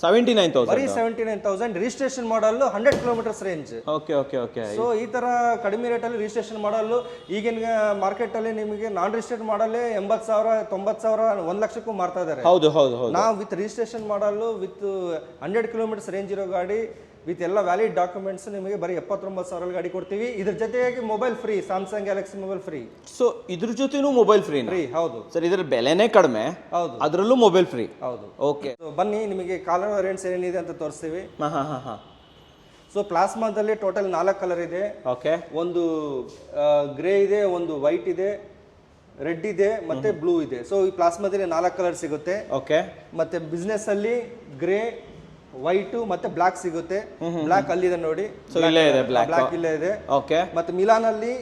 ಸೆವೆಂಟಿ ನೈನ್ ತೌಸಂಡ್. ಬರೀ ಸೆವೆಂಟಿ ನೈನ್ ತೌಸಂಡ್ ರಿಜಿಸ್ಟ್ರೇಷನ್ ಮಾಡಲು hundred kilometres range okay okay okay so ಈ ತರ ಕಡಿಮೆ ರೇಟಲ್ಲಿ ರಿಜಿಸ್ಟ್ರೇಷನ್ ಮಾಡಲು ಈಗಿನ ಮಾರ್ಕೆಟ್ ಅಲ್ಲಿ ನಿಮಗೆ ನಾನ್ ರಿಜಿಸ್ಟರ್ಡ್ ಮಾಡಲ್ಲೇ ಎಂಬತ್ತು ಸಾವಿರ ತೊಂಬತ್ತು ಸಾವಿರ ಒಂದ್ ಲಕ್ಷಕ್ಕೂ ಮಾರ್ತಾ ಇದ್ದಾರೆ. ಹೌದು ಹೌದು ಹೌದು. ನಾವು ವಿತ್ ರಿಜಿಸ್ಟ್ರೇಷನ್ ಮಾಡಲು ವಿತ್ ಹಂಡ್ರೆಡ್ ಕಿಲೋಮೀಟರ್ಸ್ ರೇಂಜ್ ಇರೋ ಗಾಡಿ ವಿತ್ ಎಲ್ಲ ವ್ಯಾಲಿಡ್ ಡಾಕ್ಯುಮೆಂಟ್ಸ್ ನಿಮಗೆ ಬರೀ ಎಪ್ಪತ್ತೊಂಬತ್ತು ಸಾವಿರ ಗಾಡಿ ಕೊಡ್ತೀವಿ. ಇದ್ರ ಜೊತೆಗೆ mobile free Samsung Galaxy mobile free so ಇದ್ರ ಜೊತೆನೂ ಮೊಬೈಲ್ ಫ್ರೀ ಫ್ರೀ ಹೌದು. ಸರ್ ಇದ್ರ ಬೆಲೆನೇ ಕಡಿಮೆ ಹೌದು. ಅದರಲ್ಲೂ ಮೊಬೈಲ್ ಫ್ರೀ ಹೌದು. ಓಕೆ ಬನ್ನಿ ನಿಮಗೆ ಕಾಲರ್ ವೇರಿಯಂಟ್ಸ್ ಏನಿದೆ ಅಂತ ತೋರಿಸ್ತೀವಿ. ಹಾ ಹಾ ಹಾ ಹಾಂ. ಸೊ ಪ್ಲಾಸ್ಮಾದಲ್ಲಿ ಟೋಟಲ್ ನಾಲ್ಕು ಕಲರ್ ಇದೆ. ಓಕೆ ಒಂದು ಗ್ರೇ ಇದೆ ಒಂದು ವೈಟ್ ಇದೆ ರೆಡ್ ಇದೆ ಮತ್ತೆ ಬ್ಲೂ ಇದೆ. ಸೊ ಈ ಪ್ಲಾಸ್ಮಾದಲ್ಲಿ ನಾಲ್ಕು ಕಲರ್ ಸಿಗುತ್ತೆ. ಓಕೆ ಮತ್ತೆ ಬಿಸ್ನೆಸ್ ಅಲ್ಲಿ ಗ್ರೇ ವೈಟ್ ಮತ್ತೆ ಬ್ಲಾಕ್ ಸಿಗುತ್ತೆ. ಬ್ಲಾಕ್ ಅಲ್ಲಿದೆ ನೋಡಿ. ಸೊ ಇಲ್ಲೇ ಇದೆ ಬ್ಲ್ಯಾಕ್ ಬ್ಲಾಕ್. ಇಲ್ಲೇ ಇದೆ. ಓಕೆ ಮತ್ತೆ ಮಿಲಾನ್ ಅಲ್ಲಿ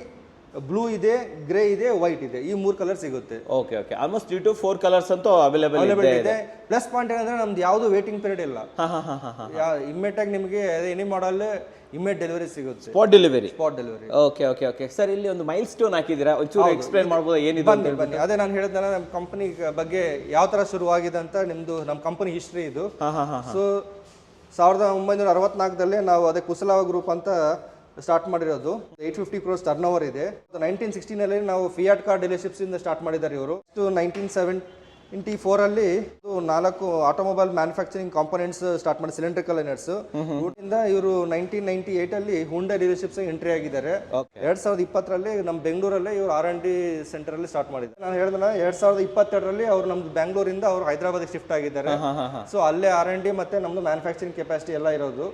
ಬ್ಲೂ ಇದೆ ಗ್ರೇ ಇದೆ ವೈಟ್ ಇದೆ. ಈ ಮೂರು ಕಲರ್ ಸಿಗುತ್ತೆ. Okay okay almost three to four colours ಅಂತೂ ಅವೈಲೇಬಲ್ ಇದೆ ಪ್ಲಸ್ ಪಾಯಿಂಟ್ ಏನಂದ್ರೆ ನಮ್ದು ಯಾವುದು ವೇಟಿಂಗ್ ಪೀರಿಯಡ್ ಇಲ್ಲ. ಇಮ್ಮೆಟ್ ಇಮ್ಮಿಡಿಯೇಟ್ ಆಗಿ ನಿಮಗೆ ಎನಿ ಮಾಡಲ್ ಇಮ್ಮಿಡಿಯೇಟ್ ಡೆಲಿವರಿ ಸಿಗುತ್ತೆ. Spot delivery spot delivery okay okay okay sir ಇಲ್ಲಿ ಒಂದು ಮೈಲ್ ಸ್ಟೋನ್ ಹಾಕಿದ್ದೀರಾ? ಒಂಚೂರು ಎಕ್ಸ್ಪ್ಲೈನ್ ಮಾಡ್ಬೋದು? ಏನಿದೆ ಅಂತ ಬನ್ನಿ ಬನ್ನಿ. ಅದೇ ನಾನು ಹೇಳಿದ್ನಲ್ಲ ನಮ್ಮ ಕಂಪನಿ ಬಗ್ಗೆ ಯಾವ ತರ ಶುರುವಾಗಿದೆ ಅಂತ ನಿಮ್ದು ನಮ್ಮ ಕಂಪನಿ ಹಿಸ್ಟ್ರಿ ಇದು. ಹಾ ಹಾ ಹಾ ಸೊ ಸಾವಿರದ ಒಂಬೈನೂರ ಅರವತ್ನಾಲ್ಕದಲ್ಲೇ ನಾವು ಅದೇ ಕುಸಲಾವ ಗ್ರೂಪ್ ಅಂತ ಸ್ಟಾರ್ಟ್ ಮಾಡಿರೋದು. Eight fifty crores turnover ಇದೆ ನೈನ್ಟೀನ್ ಸಿಕ್ಸ್ಟೀನಲ್ಲಿ ನಾವು ಫಿಯಾಟ್ ಕಾರ್ ಡೀಲರ್ಶಿಪ್ಸಿಂದ ಸ್ಟಾರ್ಟ್ ಮಾಡಿದ್ದಾರೆ ಇವರು. ನೈನ್ಟೀನ್ ಸೆವೆಂಟಿ ಫೋರಲ್ಲಿ ನಾಲ್ಕು ಆಟೋಮೊಬೈಲ್ ಮ್ಯಾನುಫ್ಯಾಕ್ಚರಿಂಗ್ ಕಾಂಪೊನೆಂಟ್ಸ್ ಸ್ಟಾರ್ಟ್ ಮಾಡಿ ಸಿಲಿಂಡ್ರಿಕಲ್ ಯೂನಿಟ್ಸ್ ಇವರು ನೈನ್ಟೀನ್ ನೈನ್ಟಿ ಏಟ್ ಅಲ್ಲಿ ಹುಂಡಾ ಡೀಲರ್ಶಿಪ್ಸ್ ಎಂಟ್ರಿ ಆಗಿದ್ದಾರೆ. ಎರಡ್ ಸಾವಿರದ ಇಪ್ಪತ್ತರಲ್ಲಿ ನಮ್ಮ ಬೆಂಗಳೂರಲ್ಲೇ ಇವರು ಆರ್ ಆನ್ ಡಿ ಸೆಂಟರ್ ಅಲ್ಲಿ ಸ್ಟಾರ್ಟ್ ಮಾಡಿದ್ರು ನಾನು ಹೇಳಿದ್ನಲ್ಲ ಎರಡ್ ಸಾವಿರದ ಇಪ್ಪತ್ತೆರಡರಲ್ಲಿ ಅವರು ನಮ್ದು ಬೆಂಗಳೂರಿಂದ ಅವರು ಹೈದರಾಬಾದ್ ಶಿಫ್ಟ್ ಆಗಿದ್ದಾರೆ. ಸೊ ಅಲ್ಲೇ ಆರ್ ಆನ್ ಡಿ ಮತ್ತೆ ನಮ್ದು ಮ್ಯಾನುಫ್ಯಾಕ್ಚರಿಂಗ್ ಕೆಪಾಸಿಟಿ ಎಲ್ಲ ಇರೋದು.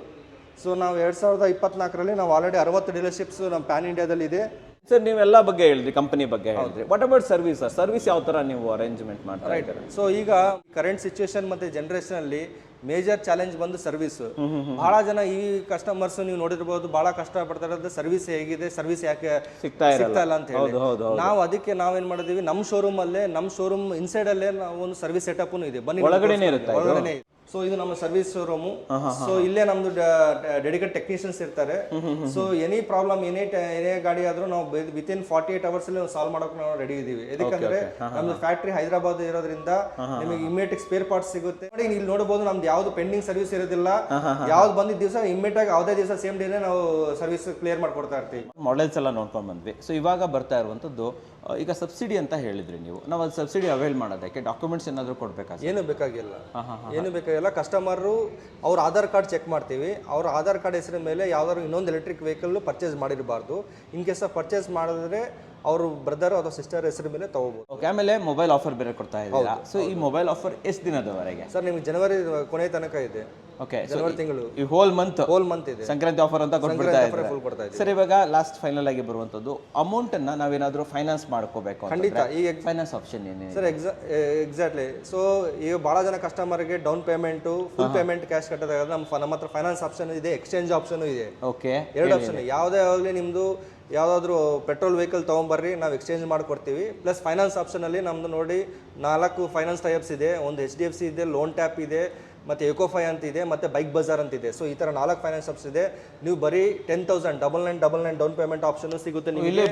ಸೊ ನಾವು ಎರಡ್ ಸಾವಿರದ ಇಪ್ಪತ್ನಾಲ್ಕರಲ್ಲಿ ನಾವು ಆಲ್ರೆಡಿ ಅರವತ್ತು ಡೀಲರ್ಶಿಪ್ಸ್ ನಮ್ಮ ಪ್ಯಾನ್ ಇಂಡಿಯಾದಲ್ಲಿ ಇದೆ. ಸರ್ ನೀವೆಲ್ಲ ಬಗ್ಗೆ ಹೇಳಿದ್ರಿ ಕಂಪನಿ ಬಗ್ಗೆ ಹೇಳಿದ್ರಿ ವಾಟ್ ಅಬೌಟ್ ಸರ್ವಿಸ್ ಸರ್ವಿಸ್ ಯಾವ ತರ ನೀವು ಅರೇಂಜ್ಮೆಂಟ್ ಮಾಡ್ತಾ ಇದ್ದೀರಾ? ಸೊ ಈಗ ಕರೆಂಟ್ ಸಿಚುವೇಶನ್ ಮತ್ತೆ ಜನರೇಷನ್ ಅಲ್ಲಿ ಮೇಜರ್ ಚಾಲೆಂಜ್ ಬಂದು ಸರ್ವಿಸ್ ಬಹಳ ಜನ ಈ ಕಸ್ಟಮರ್ಸ್ ನೀವು ನೋಡಿರ್ಬೋದು ಬಹಳ ಕಷ್ಟ ಪಡ್ತಾ ಇರೋದು ಸರ್ವಿಸ್ ಹೇಗಿದೆ ಸರ್ವಿಸ್ ಯಾಕೆ ಸಿಗ್ತಾ ಇಲ್ಲ ಅಂತ ಹೇಳಿ. ನಾವು ಅದಕ್ಕೆ ನಾವೇನ್ ಮಾಡಿದೀವಿ ನಮ್ಮ ಶೋರೂಮ್ ಅಲ್ಲೇ ನಮ್ಮ ಶೋರೂಮ್ ಇನ್ಸೈಡ್ ಅಲ್ಲೇ ನಾವು ಒಂದು ಸರ್ವಿಸ್ ಸೆಟಪ್ ಇದೆ? ಬನ್ನಿ ಒಳಗಡೆ ಸೊ ಇದು ನಮ್ಮ ಸರ್ವಿಸ್ ಶೋರೂಮ್ ಸೊ ಇಲ್ಲೇ ನಮ್ದು ಡೆಡಿಕೇಟ್ ಟೆಕ್ನಿಷಿಯನ್ಸ್ ಇರ್ತಾರೆ. ಸೊ ಎನಿ ಪ್ರಾಬ್ಲಮ್ ಏನೇ ಏನೇ ಗಾಡಿ ಆದ್ರೂ ನಾವು within forty eight hours ಅಲ್ಲಿ ಸಾಲ್ವ್ ಮಾಡೋಕೆ ನಾವು ರೆಡಿ ಇದೀವಿ. ಯಾಕಂದ್ರೆ ನಮ್ದು ಫ್ಯಾಕ್ಟ್ರಿ ಹೈದರಾಬಾದ್ ಇರೋದ್ರಿಂದ ನಿಮಗೆ ಇಮಿಡಿಯೇಟ್ ಸ್ಪೇರ್ ಪಾರ್ಟ್ಸ್ ಸಿಗುತ್ತೆ. ಇಲ್ಲಿ ನೋಡಬಹುದು ನಮ್ದು ಯಾವ್ದು ಪೆಂಡಿಂಗ್ ಸರ್ವಿಸ್ ಇರೋದಿಲ್ಲ. ಯಾವ್ದು ಬಂದಿದ್ದ ದಿವಸ ಇಮಿಡಿಯೇಟ್ ಆಗಿ ಯಾವುದೇ ದಿವಸ ಸೇಮ್ ಡೇನೆ ನಾವು ಸರ್ವಿಸ್ ಕ್ಲಿಯರ್ ಮಾಡ್ಕೊಡ್ತಾ ಇರ್ತೀವಿ. ಮಾಡೆಲ್ಸ್ ಎಲ್ಲ ನೋಡ್ಕೊಂಡ್ ಬಂದ್ವಿ. ಸೊ ಇವಾಗ ಬರ್ತಾ ಇರುವಂಥದ್ದು ಆ, ಈಗ ಸಬ್ಸಿಡಿ ಅಂತ ಹೇಳಿದ್ರಿ ನೀವು. ನಾವು ಅದು ಸಬ್ಸಿಡಿ ಅವೈಲ್ ಮಾಡೋದಕ್ಕೆ ಡಾಕ್ಯುಮೆಂಟ್ಸ್ ಏನಾದರೂ ಕೊಡಬೇಕಾ ಏನು ಬೇಕಾಗಿಲ್ಲ. ಏನು ಬೇಕಾಗಿಲ್ಲ. ಕಸ್ಟಮರು ಅವ್ರ ಆಧಾರ್ ಕಾರ್ಡ್ ಚೆಕ್ ಮಾಡ್ತೀವಿ. ಅವ್ರ ಆಧಾರ್ ಕಾರ್ಡ್ ಹೆಸರಿನ ಮೇಲೆ ಯಾವ್ದಾದ್ರು ಇನ್ನೊಂದು ಎಲೆಕ್ಟ್ರಿಕ್ ವೆಹಿಕಲ್ ಪರ್ಚೇಸ್ ಮಾಡಿರಬಾರ್ದು. ಇನ್ ಕೇಸ್ ಪರ್ಚೇಸ್ ಮಾಡಿದ್ರೆ ಅವ್ರ ಬ್ರದರ್ ಅಥವಾ ಸಿಸ್ಟರ್ ಹೆಸರು ಮೇಲೆ ತಗೋಬಹುದು ಓಕೆ ಆಮೇಲೆ ಮೊಬೈಲ್ ಆಫರ್ ಬೇರೆ ಕೊಡ್ತಾ ಇದ್ದೀರಾ? ಸೊ ಈ ಮೊಬೈಲ್ ಆಫರ್ ಎಷ್ಟು ದಿನದವರೆಗೆ? ಸರ್ ನಿಮ್ಗೆ ಜನವರಿ ಕೊನೆ ತನಕ ಇದೆ. ಓಕೆ ಜನವರಿ ತಿಂಗಳು. ಈ ಹೋಲ್ ಮಂತ್ ಹೋಲ್ ಮಂತ್ ಇದೆ. ಸಂಕ್ರಾಂತಿ ಆಫರ್ ಅಂತ ಕೊಟ್ಬಿಡ್ತಾ offer ಇದ್ದಾರೆ? ಸರ್ ಇವಾಗ ಲಾಸ್ಟ್ ಫೈನಲ್ ಆಗಿ ಬರುವಂಥದ್ದು ಅಮೌಂಟ್ ಅನ್ನ ನಾವೇನಾದ್ರೂ ಫೈನಾನ್ಸ್ ಮಾಡ್ಕೋಬೇಕು ಖಂಡಿತ ಈಗ ಫೈನಾನ್ಸ್ ಆಪ್ಷನ್ ಏನೇ ಸರ್ ಎಕ್ಸಾ ಎಕ್ಸಾಕ್ಟ್ಲಿ ಸೊ ಈಗ ಭಾಳ ಜನ ಕಸ್ಟಮರ್ಗೆ down payment full payment cash ಕಟ್ಟೋದಾಗ ನಮ್ಮ ನಮ್ಮ ಹತ್ರ ಫೈನಾನ್ಸ್ ಆಪ್ಷನ್ ಇದೆ ಎಕ್ಸ್ಚೇಂಜ್ ಆಪ್ಷನ್ ಇದೆ. ಓಕೆ ಎರಡು ಆಪ್ಷನ್ ಯಾವುದೇ ಆಗಲಿ ನಿಮ್ಮದು ಯಾವುದಾದ್ರೂ ಪೆಟ್ರೋಲ್ ವೆಹಿಕಲ್ ತೊಗೊಂಬರ್ರಿ ನಾವು ಎಕ್ಸ್ಚೇಂಜ್ ಮಾಡಿಕೊಡ್ತೀವಿ. ಪ್ಲಸ್ ಫೈನಾನ್ಸ್ ಆಪ್ಷನಲ್ಲಿ ನಮ್ಮದು ನೋಡಿ ನಾಲ್ಕು ಫೈನಾನ್ಸ್ ಟೈಪ್ಸ್ ಇದೆ ಒಂದು ಎಚ್ ಡಿ ಎಫ್ ಸಿ ಇದೆ ಲೋನ್ ಟ್ಯಾಪ್ ಇದೆ ಮತ್ತು ಎಕೋಫೈ ಅಂತ ಇದೆ ಮತ್ತು ಬೈಕ್ ಬಜಾರ್ ಅಂತ ಇದೆ. ಸೊ ಈ ಥರ ನಾಲ್ಕು ಫೈನಾನ್ಸ್ ಆಪ್ಸ್ ಇದೆ. ನೀವು ಬರೀ ten thousand double nine double nine down payment option ಸಿಗುತ್ತೆ ನೀವು ಇಲ್ಲೇ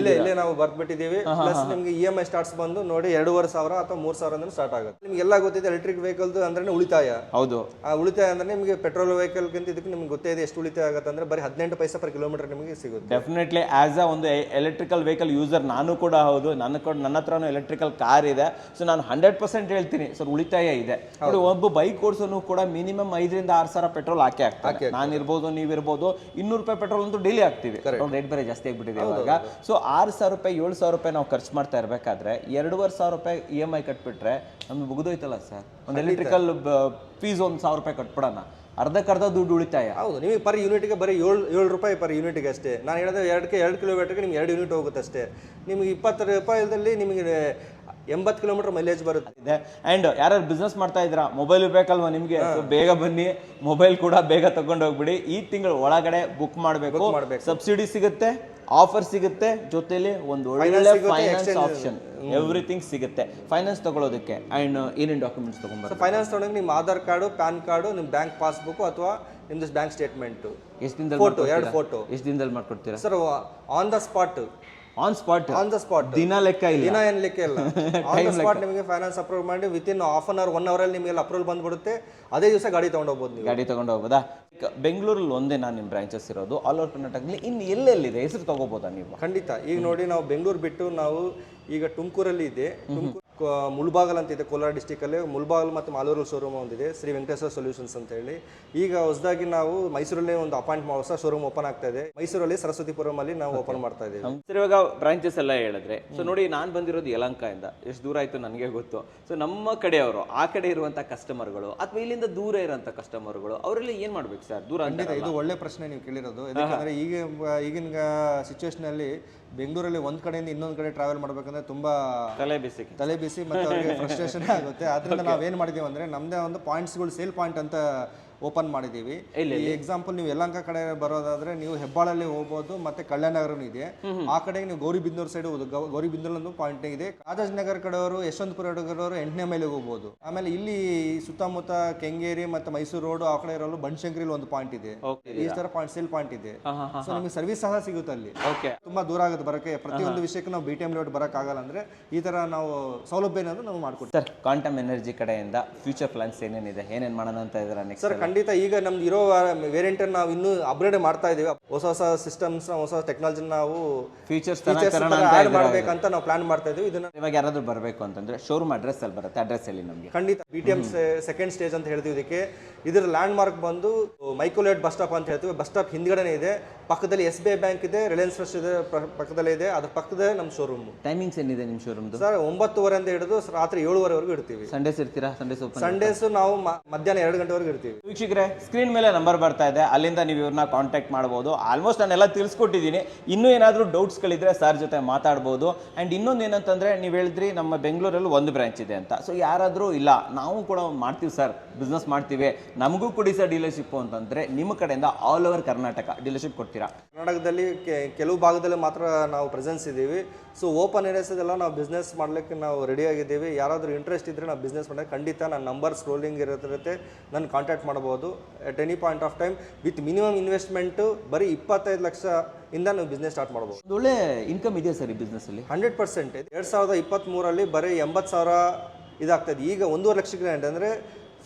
ಇಲ್ಲೇ ಇಲ್ಲೇ ನಾವು ಬರ್ದ್ಬಿಟ್ಟಿದ್ದೀವಿ. ಪ್ಲಸ್ ನಿಮಗೆ ಇ ಎಂ ಐ ಸ್ಟಾರ್ಟ್ಸ್ ಬಂದು ನೋಡಿ ಎರಡೂವರೆ ಸಾವಿರ ಅಥವಾ ಮೂರು ಸಾವಿರ ಅಂದ್ರೆ ಸ್ಟಾರ್ಟ್ ಆಗುತ್ತೆ. ನಿಮ್ಗೆ ಎಲ್ಲ ಗೊತ್ತಿದೆ ಎಲೆಕ್ಟ್ರಿಕ್ ವೆಹಿಕಲ್ದು ಅಂದ್ರೆ ಉಳಿತಾಯ. ಹೌದು. ಆ ಉಳಿತಾಯ ಅಂದ್ರೆ ನಿಮಗೆ ಪೆಟ್ರೋಲ್ ವೆಹಿಕಲ್ಗಿಂತ ಇದಕ್ಕೆ ನಿಮ್ಗೆ ಗೊತ್ತೇ ಇದೆ ಎಷ್ಟು ಉಳಿತಾಯ ಆಗುತ್ತೆ ಅಂದ್ರೆ ಬರೀ ಹದಿನೆಂಟು ಪೈಸೆ ಪರ್ ಕಿಲೋಮೀಟರ್ ನಿಮಗೆ ಸಿಗುತ್ತೆ. ಡೆಫಿನೆಟ್ಲಿ ಆಸ್ ಅ ಒಂದು ಎಲೆಕ್ಟ್ರಿಕಲ್ ವೆಹಿಕಲ್ ಯೂಸರ್ ನಾನು ಕೂಡ ಹೌದು. ನನ್ನ ಕೂಡ ನನ್ನ ಹತ್ರನೂ ಎಲೆಕ್ಟ್ರಿಕಲ್ ಕಾರ್ ಇದೆ. ಸೊ ನಾನು ಹಂಡ್ರೆಡ್ ಪರ್ಸೆಂಟ್ ಹೇಳ್ತೀನಿ. ಸರ್ ಉಳಿತಾಯ ಇದೆ. ನೋಡಿ ಒಬ್ಬ ಬೈಕ್ ಓಡಿಸೋನು ಕೂಡ ಮಿನಿಮಮ್ ಐದರಿಂದ ಆರು ಸಾವಿರ ಪೆಟ್ರೋಲ್ ಹಾಕಿ ನಾನು ಇರ್ಬೋದು ನೀವಿರ್ಬೋದು ಇನ್ನೂರು ರೂಪಾಯಿ ಪೆಟ್ರೋಲ್ ಅಂತೂ ಡೈಲಿ ಹಾಕ್ತೀವಿ. ರೇಟ್ ಬೇರೆ ಜಾಸ್ತಿ ಆಗಿಬಿಟ್ಟಿದೆ ಇವಾಗ. ಸೊ ಆರು ಸಾವಿರ ರೂಪಾಯಿ ಏಳು ಸಾವಿರ ರೂಪಾಯಿ ನಾವು ಖರ್ಚು ಮಾಡ್ತಾ ಇರಬೇಕಾದ್ರೆ ಎರಡೂವರೆ ಸಾವಿರ ರೂಪಾಯಿ ಇ ಎಂ ಐ ಕಟ್ಬಿಟ್ರೆ ನಮ್ಗೆ ಮುಗಿದೋಯ್ತಲ್ಲ ಸರ್? ಒಂದು ಎಲೆಕ್ಟ್ರಿಕಲ್ ಫೀಸ್ ಒಂದು ಸಾವಿರ ರೂಪಾಯಿ ಕಟ್ಬಿಡೋಣ. ಅರ್ಧಕ್ಕರ್ಧ ದುಡ್ಡು ಉಳಿತಾಯ. ಹೌದು ನಿಮಗೆ ಪರ್ ಯೂನಿಟ್ಗೆ ಬರೀ ಏಳು ಏಳು ರೂಪಾಯಿ ಪರ್ ಯೂನಿಟ್ಗೆ ಅಷ್ಟೇ. ನಾನು ಹೇಳಿದ್ರೆ ಎರಡಕ್ಕೆ ಎರಡು ಕಿಲೋಮೀಟರ್ಗೆ ನಿಮ್ಗೆ ಎರಡು ಯೂನಿಟ್ ಹೋಗುತ್ತೆ ಅಷ್ಟೇ. ನಿಮಗೆ ಇಪ್ಪತ್ತು ರೂಪಾಯಿದಲ್ಲಿ ನಿಮಗೆ ಎಂಬತ್ತು ಕಿಲೋಮೀಟರ್ ಮೈಲೇಜ್ ಬರುತ್ತೆ. ಇದೆ. ಅಂಡ್ ಯಾರು ಬಿಸ್ನೆಸ್ ಮಾಡ್ತಾ ಇದ್ದೀರಾ ಮೊಬೈಲ್ ಬೇಕಲ್ವಾ ನಿಮ್ಗೆ? ಬೇಗ ಬನ್ನಿ. ಮೊಬೈಲ್ ಕೂಡ ಬೇಗ ತಗೊಂಡು ಹೋಗ್ಬಿಡಿ. ಈ ತಿಂಗಳ ಒಳಗಡೆ ಬುಕ್ ಮಾಡಬೇಕು. ಮಾಡ್ಬೇಕು. ಸಬ್ಸಿಡಿ ಸಿಗುತ್ತೆ ಆಫರ್ ಸಿಗುತ್ತೆ ಜೊತೆಲಿ ಒಂದು ಒಳ್ಳೆ ಫೈನಾನ್ಸ್ ಆಪ್ಷನ್ ಎವ್ರಿಥಿಂಗ್ ಸಿಗುತ್ತೆ. ಫೈನಾನ್ಸ್ ತಗೊಳ್ಳೋದಕ್ಕೆ ಅಂಡ್ ಏನೇನು ಡಾಕ್ಯುಮೆಂಟ್ಸ್ ತಗೊಂಡ್ಬರ್ತಾರೆ? ಫೈನಾನ್ಸ್ ತೊಗೊಂಡು ನಿಮ್ಮ ಆಧಾರ್ ಕಾರ್ಡು ಪ್ಯಾನ್ ಕಾರ್ಡು ನಿಮ್ಮ ಬ್ಯಾಂಕ್ ಪಾಸ್ಬುಕ್ ಅಥವಾ ನಿಮ್ದು ಬ್ಯಾಂಕ್ ಸ್ಟೇಟ್ಮೆಂಟು ಎಷ್ಟು ದಿನದಲ್ಲಿ ಫೋಟೋ ಎರಡು ಫೋಟೋ ಎಷ್ಟು ದಿನದಲ್ಲಿ ಮಾಡ್ಕೊಡ್ತೀರಾ? Sir on the spot on spot on the spot ದಿನ ಲೆಕ್ಕ ಇಲ್ಲ. ದಿನ ಏನ್ ಲೆಕ್ಕ ಇಲ್ಲ. ಆನ್ ದ ಸ್ಪಾಟ್ ನಿಮಗೆ ಫೈನಾನ್ಸ್ ಅಪ್ರೂವ್ ಮಾಡಿ within half an hour one ಅವರಲ್ಲಿ ನಿಮಗೆ ಅಪ್ರೂವಲ್ ಬಂದ್ಬಿಡುತ್ತೆ. ಅದೇ ದಿವಸ ಗಾಡಿ ತಗೊಂಡು ಹೋಗ್ಬೋದು ನೀವು. ಗಾಡಿ ತಗೊಂಡು ಹೋಗ್ಬೋದಾ ಬೆಂಗಳೂರಲ್ಲಿ ಒಂದೇ ನಾನು ನಿಮ್ಮ ಬ್ರಾಂಚಸ್ ಇರೋದು ಆಲ್ ಓವರ್ ಕರ್ನಾಟಕದಲ್ಲಿ ಇನ್ನು ಎಲ್ಲೆಲ್ಲಿದೆ? ಹೆಸರು ತಗೋಬೋದಾ ನೀವು? ಖಂಡಿತ. ಈಗ ನೋಡಿ ನಾವು ಬೆಂಗಳೂರು ಬಿಟ್ಟು ನಾವು ಈಗ ತುಮಕೂರಲ್ಲಿ ಇದೆ. ತುಮಕೂರು ಮುಳ್ಬಾಗಲ್ ಅಂತ ಇದೆ ಕೋಲಾರ ಡಿಸ್ಟಿಕಲ್ಲಿ ಮುಳ್ಬಾಗಲ್ ಮತ್ತು ಮಾಲೂರು ಶೋರೂಮ್ ಒಂದಿದೆ ಶ್ರೀ ವೆಂಕಟೇಶ್ವರ ಸೊಲ್ಯೂಷನ್ಸ್ ಅಂತ ಹೇಳಿ. ಈಗ ಹೊಸದಾಗಿ ನಾವು ಮೈಸೂರಲ್ಲೇ ಒಂದು ಅಪಾಯಿಂಟ್ ಹೊಸ ಶೋರೂಮ್ ಓಪನ್ ಆಗ್ತಾ ಇದೆ. ಮೈಸೂರಲ್ಲಿ ಸರಸ್ವತಿಪುರಂ ಅಲ್ಲಿ ನಾವು ಓಪನ್ ಮಾಡ್ತಾ ಇದ್ದೀವಿ. ಸರ್ ಇವಾಗ ಬ್ರಾಂಚಸ್ ಎಲ್ಲ ಹೇಳಿದ್ರೆ ಸೊ ನೋಡಿ ನಾನು ಬಂದಿರೋದು ಯಲಂಕದಿಂದ ಎಷ್ಟು ದೂರ ಆಯ್ತು ನನಗೆ ಗೊತ್ತು. ಸೊ ನಮ್ಮ ಕಡೆಯವರು ಆ ಕಡೆ ಇರುವಂತ ಕಸ್ಟಮರ್ಗಳು ಅಥವಾ ಇಲ್ಲಿಂದ ದೂರ ಇರುವಂತ ಕಸ್ಟಮರ್ಗಳು ಅವರೆಲ್ಲ ಏನ್ ಮಾಡ್ಬೇಕು ಸರ್? ದೂರ ಖಂಡಿತ ಇದು ಒಳ್ಳೆ ಪ್ರಶ್ನೆ ನೀವು ಕೇಳಿರೋದು. ಯಾಕಂದ್ರೆ ಈಗ ಈಗಿನ ಸಿಚುವೇಶನ್ ಅಲ್ಲಿ ಬೆಂಗಳೂರಲ್ಲಿ ಒಂದ್ ಕಡೆಯಿಂದ ಇನ್ನೊಂದ್ ಕಡೆ ಟ್ರಾವೆಲ್ ಮಾಡ್ಬೇಕಂದ್ರೆ ತುಂಬಾ ತಲೆ ಬಿಸಿ ತಲೆ ಬಿಸಿ ಮತ್ತೆ ಅವ್ರಿಗೆ ಫ್ರಸ್ಟ್ರೇಷನ್ ಆಗುತ್ತೆ. ಅದರಿಂದ ನಾವೇನ್ ಮಾಡಿದೀವಿ ಅಂದ್ರೆ ನಮ್ದೇ ಒಂದು ಪಾಯಿಂಟ್ಸ್ಗಳು ಸೇಲ್ ಪಾಯಿಂಟ್ ಅಂತ ಓಪನ್ ಮಾಡಿದೀವಿ ಈ ಎಕ್ಸಾಂಪಲ್ ನೀವು ಯಲಹಂಕ ಕಡೆ ಬರೋದಾದ್ರೆ ನೀವು ಹೆಬ್ಬಾಳಲ್ಲಿ ಹೋಗ್ಬೋದು ಮತ್ತೆ ಕಲ್ಯಾಣನಗರನು ಇದೆ. ಆ ಕಡೆಗೆ ನೀವು ಗೌರಿಬಿದನೂರು ಸೈಡ್ ಗೌರಿಬಿಂದೂರು ಒಂದು ಪಾಯಿಂಟ್ ಇದೆ. ರಾಜಾಜಿನಗರ ಕಡೆಯವರು ಯಶವಂತಪುರ ಕಡೆಯವರು ಎಂಟನೇ ಮೈಲಿಗೆ ಹೋಗ್ಬೋದು. ಆಮೇಲೆ ಇಲ್ಲಿ ಸುತ್ತಮುತ್ತ ಕೆಂಗೇರಿ ಮತ್ತೆ ಮೈಸೂರು ರೋಡ್ ಆ ಕಡೆ ಇರಲು ಬನಶಂಕರಿಲಿ ಒಂದು ಪಾಯಿಂಟ್ ಇದೆ. ಈ ತರ ಪಾಯಿಂಟ್ ಸೇಲ್ ಪಾಯಿಂಟ್ ಇದೆ. ಸೊ ನಿಮಗೆ ಸರ್ವಿಸ್ ಸಹ ಸಿಗುತ್ತೆ ಅಲ್ಲಿ. ತುಂಬಾ ದೂರ ಆಗುತ್ತೆ ಬರೋಕೆ ಪ್ರತಿಯೊಂದು ವಿಷಯಕ್ಕೆ ನಾವು ಬಿ ಟಿ ಎಂ ಲೇಔಟ್ ಬರಕ್ ಆಗಲ್ಲ ಅಂದ್ರೆ ಈ ತರ ನಾವು ಸೌಲಭ್ಯ ಏನಾದ್ರು ನಾವು ಮಾಡ್ಕೊಡ್ತೀವಿ. ಸರ್ ಕ್ವಾಂಟಮ್ ಎನರ್ಜಿ ಕಡೆಯಿಂದ ಫ್ಯೂಚರ್ ಪ್ಲಾನ್ಸ್ ಏನೇನಿದೆ? ಏನೇನು ಮಾಡೋಣ ಅಂತ ಇದ್ದಾರೆ ನೆಕ್ಸ್ಟ್ ಸರ್ ಖಂಡಿತ ಈಗ ನಮ್ದು ಇರೋ ವೇರಿಯಂಟ್ ನಾವು ಇನ್ನೂ ಅಪ್ಗ್ರೇಡ್ ಮಾಡ್ತಾ ಇದೀವಿ. ಹೊಸ ಹೊಸ ಸಿಸ್ಟಮ್ಸ್ ಹೊಸ ಟೆಕ್ನಾಲಜಿ ನಾವು ಫೀಚರ್ಸ್ ಆಡ್ ಮಾಡ್ಬೇಕಂತ ನಾವು ಪ್ಲಾನ್ ಮಾಡ್ತಾ ಇದೀವಿ. ಇದನ್ನ ಇವಾಗ ಯಾರಾದ್ರೂ ಬರಬೇಕು ಅಂತಂದ್ರೆ ಶೋರೂಮ್ ಅಡ್ರೆಸ್ ಅಲ್ಲಿ ಬರುತ್ತೆ ಅಡ್ರೆಸ್ ಅಲ್ಲಿ ನಮಗೆ. ಖಂಡಿತ. B T M second stage ಅಂತ ಹೇಳ್ತೀವಿ ಇದಕ್ಕೆ. ಇದರ ಲ್ಯಾಂಡ್ ಮಾರ್ಕ್ ಬಂದು ಮೈಕೋಲೇಟ್ ಬಸ್ ಸ್ಟಾಪ್ ಅಂತ ಹೇಳ್ತೀವಿ. ಬಸ್ ಸ್ಟಾಪ್ ಹಿಂದ್ಗಡೆ ಇದೆ. ಪಕ್ಕದಲ್ಲಿ ಎಸ್ ಬಿ ಐ ಬ್ಯಾಂಕ್ ಇದೆ ರಿಲಯನ್ಸ್ ಫ್ರೆಶ್ ಇದೆ ಪಕ್ಕದಲ್ಲೇ ಇದೆ. ಅದ್ರ ಪಕ್ಕದೇ ನಮ್ಮ ಶೋರೂಮ್ ಟೈಮಿಂಗ್ಸ್ ಏನಿದೆ ನಿಮ್ಮ ಶೋರೂಮ್ ಸರ್ ಅಂತ ಹಿಡಿದು ರಾತ್ರಿ ಏಳುವರೆವರೆಗೂ ಇರ್ತೀವಿ ಸಂಡೇಸ್ ಇರ್ತೀರಾ? ಸಂಡೇಸ್ ಸಂಡೇಸ್ ನಾವು ಮಧ್ಯಾಹ್ನ ಎರಡು ಗಂಟೆವರೆಗೂ ಇರ್ತೀವಿ ವೀಕ್ಷಕರೇ ಸ್ಕ್ರೀನ್ ಮೇಲೆ ನಂಬರ್ ಬರ್ತಾ ಇದೆ. ಅಲ್ಲಿಂದ ನೀವು ಇವ್ರನ್ನ ಕಾಂಟ್ಯಾಕ್ಟ್ ಮಾಡ್ಬೋದು. ಆಲ್ಮೋಸ್ಟ್ ನಾನೆಲ್ಲ ತಿಳಿಸ್ಕೊಟ್ಟಿದ್ದೀನಿ. ಇನ್ನೂ ಏನಾದರೂ ಡೌಟ್ಸ್ಗಳಿದ್ರೆ ಸರ್ ಜೊತೆ ಮಾತಾಡ್ಬೋದು. ಆ್ಯಂಡ್ ಇನ್ನೊಂದು ಏನಂತಂದರೆ ನೀವು ಹೇಳಿದ್ರಿ ನಮ್ಮ ಬೆಂಗಳೂರಲ್ಲಿ ಒಂದು ಬ್ರ್ಯಾಂಚ್ ಇದೆ ಅಂತ. ಸೊ ಯಾರಾದರೂ ಇಲ್ಲ, ನಾವು ಕೂಡ ಮಾಡ್ತೀವಿ ಸರ್ ಬಿಸ್ನೆಸ್ ಮಾಡ್ತೀವಿ. ನಮಗೂ ಕೊಡಿ ಸರ್ ಡೀಲರ್ಶಿಪ್ಪು ಅಂತಂದರೆ ನಿಮ್ಮ ಕಡೆಯಿಂದ ಆಲ್ ಓವರ್ ಕರ್ನಾಟಕ ಡೀಲರ್ಶಿಪ್ ಕೊಡ್ತೀರಾ? ಕರ್ನಾಟಕದಲ್ಲಿ ಕೆಲವು ಭಾಗದಲ್ಲಿ ಮಾತ್ರ ನಾವು ಪ್ರೆಸೆನ್ಸ್ ಇದ್ದೀವಿ. ಸೊ ಓಪನ್ ಏರಿಯಾಸ್ ಎಲ್ಲ ನಾವು ಬಿಸ್ನೆಸ್ ಮಾಡಲಿಕ್ಕೆ ನಾವು ರೆಡಿಯಾಗಿದ್ದೀವಿ ಯಾರಾದರೂ ಇಂಟ್ರೆಸ್ಟ್ ಇದ್ದರೆ ನಾವು ಬಿಸ್ನೆಸ್ ಮಾಡೋಕ್ಕೆ ಖಂಡಿತ ನನ್ನ ನಂಬರ್ ಸ್ಕ್ರೋಲಿಂಗ್ ಇರುತ್ತೆ. ನಾನು ಕಾಂಟ್ಯಾಕ್ಟ್ ಮಾಡ್ಬೋದು. At any point of time with minimum investment ಬರೀ ಇಪ್ಪತ್ತೈದು ಲಕ್ಷ ಇಂದ ನೀವು ಬಿಸ್ನೆಸ್ ಸ್ಟಾರ್ಟ್ ಮಾಡ್ಬೋದು. ಒಳ್ಳೆ ಇನ್ಕಮ್ ಇದೆ ಸರ್ ಈ ಬಿಸ್ನೆಸ್ಸಲ್ಲಿ ಹಂಡ್ರೆಡ್ ಪರ್ಸೆಂಟ್. ಎರಡು ಸಾವಿರದ ಇಪ್ಪತ್ತ್ಮೂರಲ್ಲಿ ಬರೀ ಎಂಬತ್ತು ಸಾವಿರ ಇದಾಗ್ತದೆ ಈಗ ಒಂದೂವರೆ ಲಕ್ಷಕ್ಕೆ ಅಂದರೆ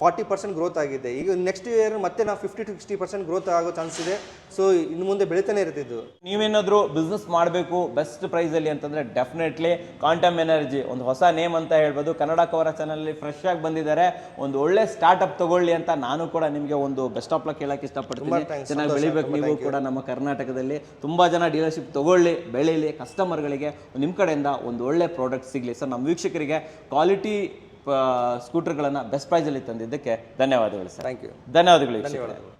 ಫಾರ್ಟಿ ಪರ್ಸೆಂಟ್ ಗ್ರೋತ್ ಆಗಿದೆ. ಈಗ ನೆಕ್ಸ್ಟ್ ಇಯರ್ ಮತ್ತೆ ನಾವು fifty to sixty percent growth ಆಗೋ ಚಾನ್ಸ್ ಇದೆ. ಸೊ ಇನ್ನು ಮುಂದೆ ಬೆಳಿತಾನೆ ಇರ್ತಿದ್ದು ನೀವೇನಾದರೂ ಬಿಸ್ನೆಸ್ ಮಾಡಬೇಕು ಬೆಸ್ಟ್ ಪ್ರೈಸಲ್ಲಿ ಅಂತಂದರೆ ಡೆಫಿನೆಟ್ಲಿ ಕ್ವಾಂಟಮ್ ಎನರ್ಜಿ ಒಂದು ಹೊಸ ನೇಮ್ ಅಂತ ಹೇಳ್ಬೋದು. ಕನ್ನಡ ಕವರ ಚಾನಲಲ್ಲಿ ಫ್ರೆಶ್ ಆಗಿ ಬಂದಿದ್ದಾರೆ. ಒಂದು ಒಳ್ಳೆ ಸ್ಟಾರ್ಟ್ಅಪ್ ತಗೊಳ್ಳಿ ಅಂತ ನಾನು ಕೂಡ ನಿಮಗೆ ಒಂದು ಬೆಸ್ಟ್ ಆಫ್ ಲಕ್ ಹೇಳಕ್ಕೆ ಇಷ್ಟಪಡ್ತೀನಿ. ಚೆನ್ನಾಗಿ ಬೆಳಿಬೇಕು ನೀವು ಕೂಡ ನಮ್ಮ ಕರ್ನಾಟಕದಲ್ಲಿ ತುಂಬ ಜನ ಡೀಲರ್ಶಿಪ್ ತಗೊಳ್ಳಿ ಬೆಳೀಲಿ. ಕಸ್ಟಮರ್ಗಳಿಗೆ ನಿಮ್ಮ ಕಡೆಯಿಂದ ಒಂದು ಒಳ್ಳೆ ಪ್ರಾಡಕ್ಟ್ ಸಿಗಲಿ. ಸರ್ ನಮ್ಮ ವೀಕ್ಷಕರಿಗೆ ಕ್ವಾಲಿಟಿ ಸ್ಕೂಟರ್ಗಳನ್ನು ಬೆಸ್ಟ್ ಪ್ರೈಸಲ್ಲಿ ತಂದಿದ್ದಕ್ಕೆ ಧನ್ಯವಾದಗಳು ಸರ್. ಥ್ಯಾಂಕ್ ಯು ಧನ್ಯವಾದಗಳು.